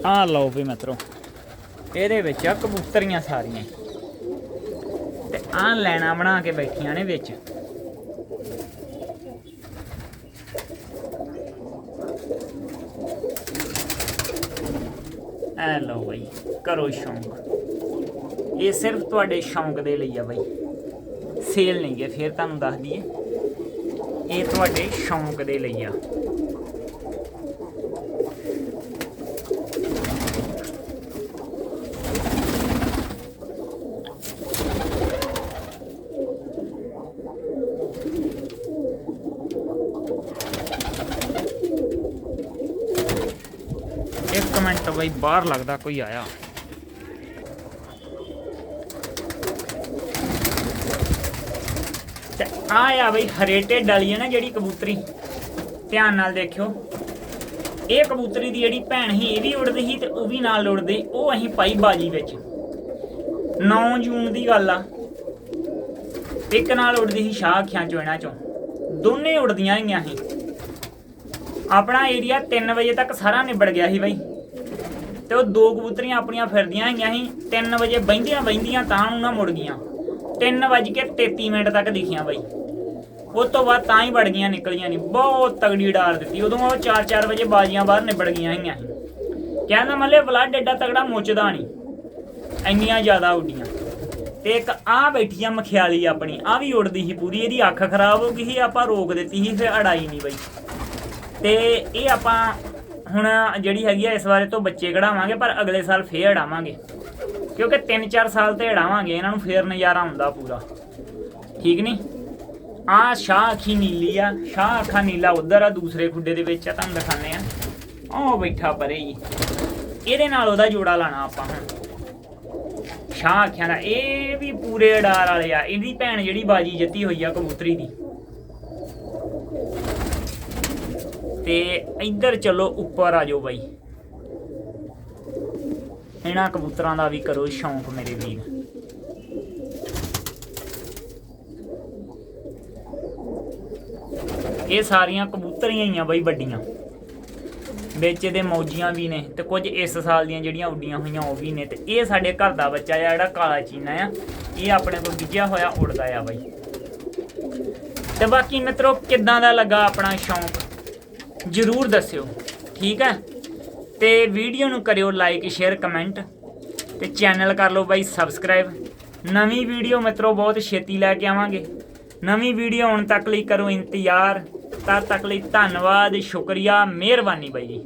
S1: ਆ ਲਓ ਵੀ ਮਿੱਤਰੋ, ਇਹਦੇ ਵਿੱਚ ਆ ਕਬੂਤਰੀਆਂ ਸਾਰੀਆਂ। ਤੇ ਆ ਲੈਣਾ ਬਣਾ ਕੇ ਬੈਠੀਆਂ ਨੇ ਵਿੱਚ। ਐ ਲਓ ਬਈ, ਕਰੋ ਸ਼ੌਂਕ। ਇਹ ਸਿਰਫ ਤੁਹਾਡੇ ਸ਼ੌਂਕ ਦੇ ਲਈ ਆ ਬਈ। ਸੇਲ ਨਹੀਂ ਹੈ, ਫਿਰ ਤੁਹਾਨੂੰ ਦੱਸ ਦਈਏ। ਇਹ ਤੁਹਾਡੇ ਸ਼ੌਂਕ ਦੇ ਲਈ ਆ ਇੱਕ ਮਿੰਟ ਬਈ ਬਾਹਰ ਲੱਗਦਾ ਕੋਈ ਆਇਆ। ਤੇ ਆ ਆ ਬਈ ਹਰੇਟੇ ਡਾਲੀ ਹੈ ਨਾ ਜਿਹੜੀ ਕਬੂਤਰੀ। ਧਿਆਨ ਨਾਲ ਦੇਖਿਓ। ਇਹ ਕਬੂਤਰੀ ਦੀ ਜਿਹੜੀ ਭੈਣ ਸੀ, ਇਹ ਵੀ ਉੜਦੀ ਸੀ ਤੇ ਉਹ ਵੀ ਨਾਲ ਉੜਦੀ ਉਹ ਅਸੀਂ ਪਾਈ ਬਾਜੀ ਵਿੱਚ। 9 ਜੂਨ ਦੀ ਗੱਲ ਆ। ਇੱਕ ਨਾਲ ਉੜਦੀ ਸੀ ਸ਼ਾਹ ਅੱਖਾਂ ਚੋਂ, ਇਹਨਾਂ ਚੋਂ। ਦੋਨੇ ਉੜਦੀਆਂ ਹੋਈਆਂ ਸੀ। ਆਪਣਾ ਏਰੀਆ 3 ਵਜੇ ਤੱਕ ਸਾਰਾ ਨਿਬੜ ਗਿਆ ਸੀ ਬਈ। ਤੇ ਉਹ ਦੋ ਕਬੂਤਰੀਆਂ ਆਪਣੀਆਂ ਫਿਰਦੀਆਂ ਹੈਗੀਆਂ ਸੀ। 3 ਵਜੇ ਬਹਿੰਦੀਆਂ ਬਹਿੰਦੀਆਂ ਤਾਂ ਨੂੰ ਨਾ ਮੁੜ ਗਈਆਂ। 3 ਵਜ ਕੇ 33 ਮਿੰਟ ਤੱਕ ਦਿਖੀਆਂ ਬਈ। ਉਸ ਤੋਂ ਬਾਅਦ ਤਾਂ ਹੀ ਵੜ ਗਈਆਂ ਨਿਕਲੀਆਂ ਨਹੀਂ। ਬਹੁਤ ਤਗੜੀ ਡਾਰ ਦਿੱਤੀ। ਉਦੋਂ ਉਹ 4-4 ਵਜੇ ਬਾਜੀਆਂ ਬਾਹਰ ਨਿਬੜ ਗਈਆਂ ਹੈਗੀਆਂ ਸੀ। ਕਹਿੰਦਾ ਮੱਲੇ ਬਲੱਡ ਐਡਾ ਤਗੜਾ ਮੁੱਚਦਾ ਨਹੀਂ। ਇੰਨੀਆਂ ਜ਼ਿਆਦਾ ਉੱਡੀਆਂ। ਤੇ ਇੱਕ ਆ ਬੈਠੀ ਆ ਮਖਿਆਲੀ ਆਪਣੀ ਆ ਵੀ ਉੱਡਦੀ ਸੀ ਪੂਰੀ। ਇਹਦੀ ਅੱਖ ਖਰਾਬ ਹੋ ਗਈ ਸੀ, ਆਪਾਂ ਰੋਕ ਦਿੱਤੀ ਸੀ, ਫਿਰ ਅੜਾਈ ਨਹੀਂ ਬਈ। ਤੇ ਇਹ ਆਪਾਂ ਹੁਣ ਜਿਹੜੀ ਹੈਗੀ ਆ ਇਸ ਬਾਰੇ ਤੋਂ ਬੱਚੇ ਕਢਾਵਾਂਗੇ, ਪਰ ਅਗਲੇ ਸਾਲ ਫੇਰ ਅੜਾਵਾਂਗੇ। ਕਿਉਂਕਿ 3-4 ਸਾਲ ਤੇ ਅੜਾਵਾਂਗੇ, ਇਹਨਾਂ ਨੂੰ ਫੇਰ ਨਜ਼ਾਰਾ ਆਉਂਦਾ ਪੂਰਾ। ਠੀਕ ਨਹੀਂ ਆ ਸ਼ਾਹ ਅੱਖੀ ਨੀਲੀ ਆ, ਸ਼ਾਹ ਅੱਖਾਂ ਨੀਲਾ ਉਧਰ ਆ, ਦੂਸਰੇ ਖੁੱਡੇ ਦੇ ਵਿੱਚ ਆ ਤੁਹਾਨੂੰ ਦਿਖਾਣੇ ਆ। ਉਹ ਬੈਠਾ ਪਰੇ ਜੀ ਇਹਦੇ ਨਾਲ ਉਹਦਾ ਜੋੜਾ ਲਾਣਾ ਆਪਾਂ ਹੁਣ। ਸ਼ਾਹ ਅੱਖਾਂ ਦਾ, ਇਹ ਵੀ ਪੂਰੇ ਅਡਾਰ ਵਾਲੇ ਆ। ਇਹਦੀ ਭੈਣ ਜਿਹੜੀ ਬਾਜੀ ਜਿੱਤੀ ਹੋਈ ਆ ਕਬੂਤਰੀ ਦੀ। ਤੇ ਇੱਧਰ ਚਲੋ ਉੱਪਰ ਆ ਜਾਓ ਬਾਈ। ਇਹਨਾਂ ਕਬੂਤਰਾਂ ਦਾ ਵੀ ਕਰੋ ਸ਼ੌਂਕ ਮੇਰੇ ਵੀਰ। ਇਹ ਸਾਰੀਆਂ ਕਬੂਤਰੀਆਂ ਹੀ ਆ ਬਾਈ ਵੱਡੀਆਂ। ਵਿੱਚ ਇਹਦੇ ਮੌਜੀਆਂ ਵੀ ਨੇ ਤੇ ਕੁਝ ਇਸ ਸਾਲ ਦੀਆਂ ਜਿਹੜੀਆਂ ਉੱਡੀਆਂ ਹੋਈਆਂ ਉਹ ਵੀ ਨੇ ਤੇ ਇਹ ਸਾਡੇ ਘਰ ਦਾ ਬੱਚਾ ਆ, ਜਿਹੜਾ ਕਾਲਾ ਚੀਨਾ ਆ। ਇਹ ਆਪਣੇ ਕੋਲ ਗਿੱਜਿਆ ਹੋਇਆ ਉੜਦਾ ਆ ਬਾਈ। ਤੇ ਬਾਕੀ ਮਿੱਤਰੋ, ਕਿੱਦਾਂ ਦਾ ਲੱਗਾ ਆਪਣਾ ਸ਼ੌਂਕ? ਜਰੂਰ ਦੱਸਿਓ, ਠੀਕ ਹੈ? ਤੇ ਵੀਡੀਓ ਨੂੰ ਕਰਿਓ ਲਾਈਕ ਸ਼ੇਅਰ ਕਮੈਂਟ ਤੇ ਚੈਨਲ ਕਰ ਲਓ ਬਾਈ ਸਬਸਕ੍ਰਾਈਬ ਨਵੀਂ ਵੀਡੀਓ ਮਿੱਤਰੋ, ਬਹੁਤ ਛੇਤੀ ਲੈ ਕੇ ਆਵਾਂਗੇ। ਨਵੀਂ ਵੀਡੀਓ ਆਉਣ ਤੱਕ ਲਈ ਕਰੋ ਇੰਤਜ਼ਾਰ। ਤਦ ਤੱਕ ਲਈ ਧੰਨਵਾਦ, ਸ਼ੁਕਰੀਆ, ਮਿਹਰਬਾਨੀ ਬਾਈ ਜੀ।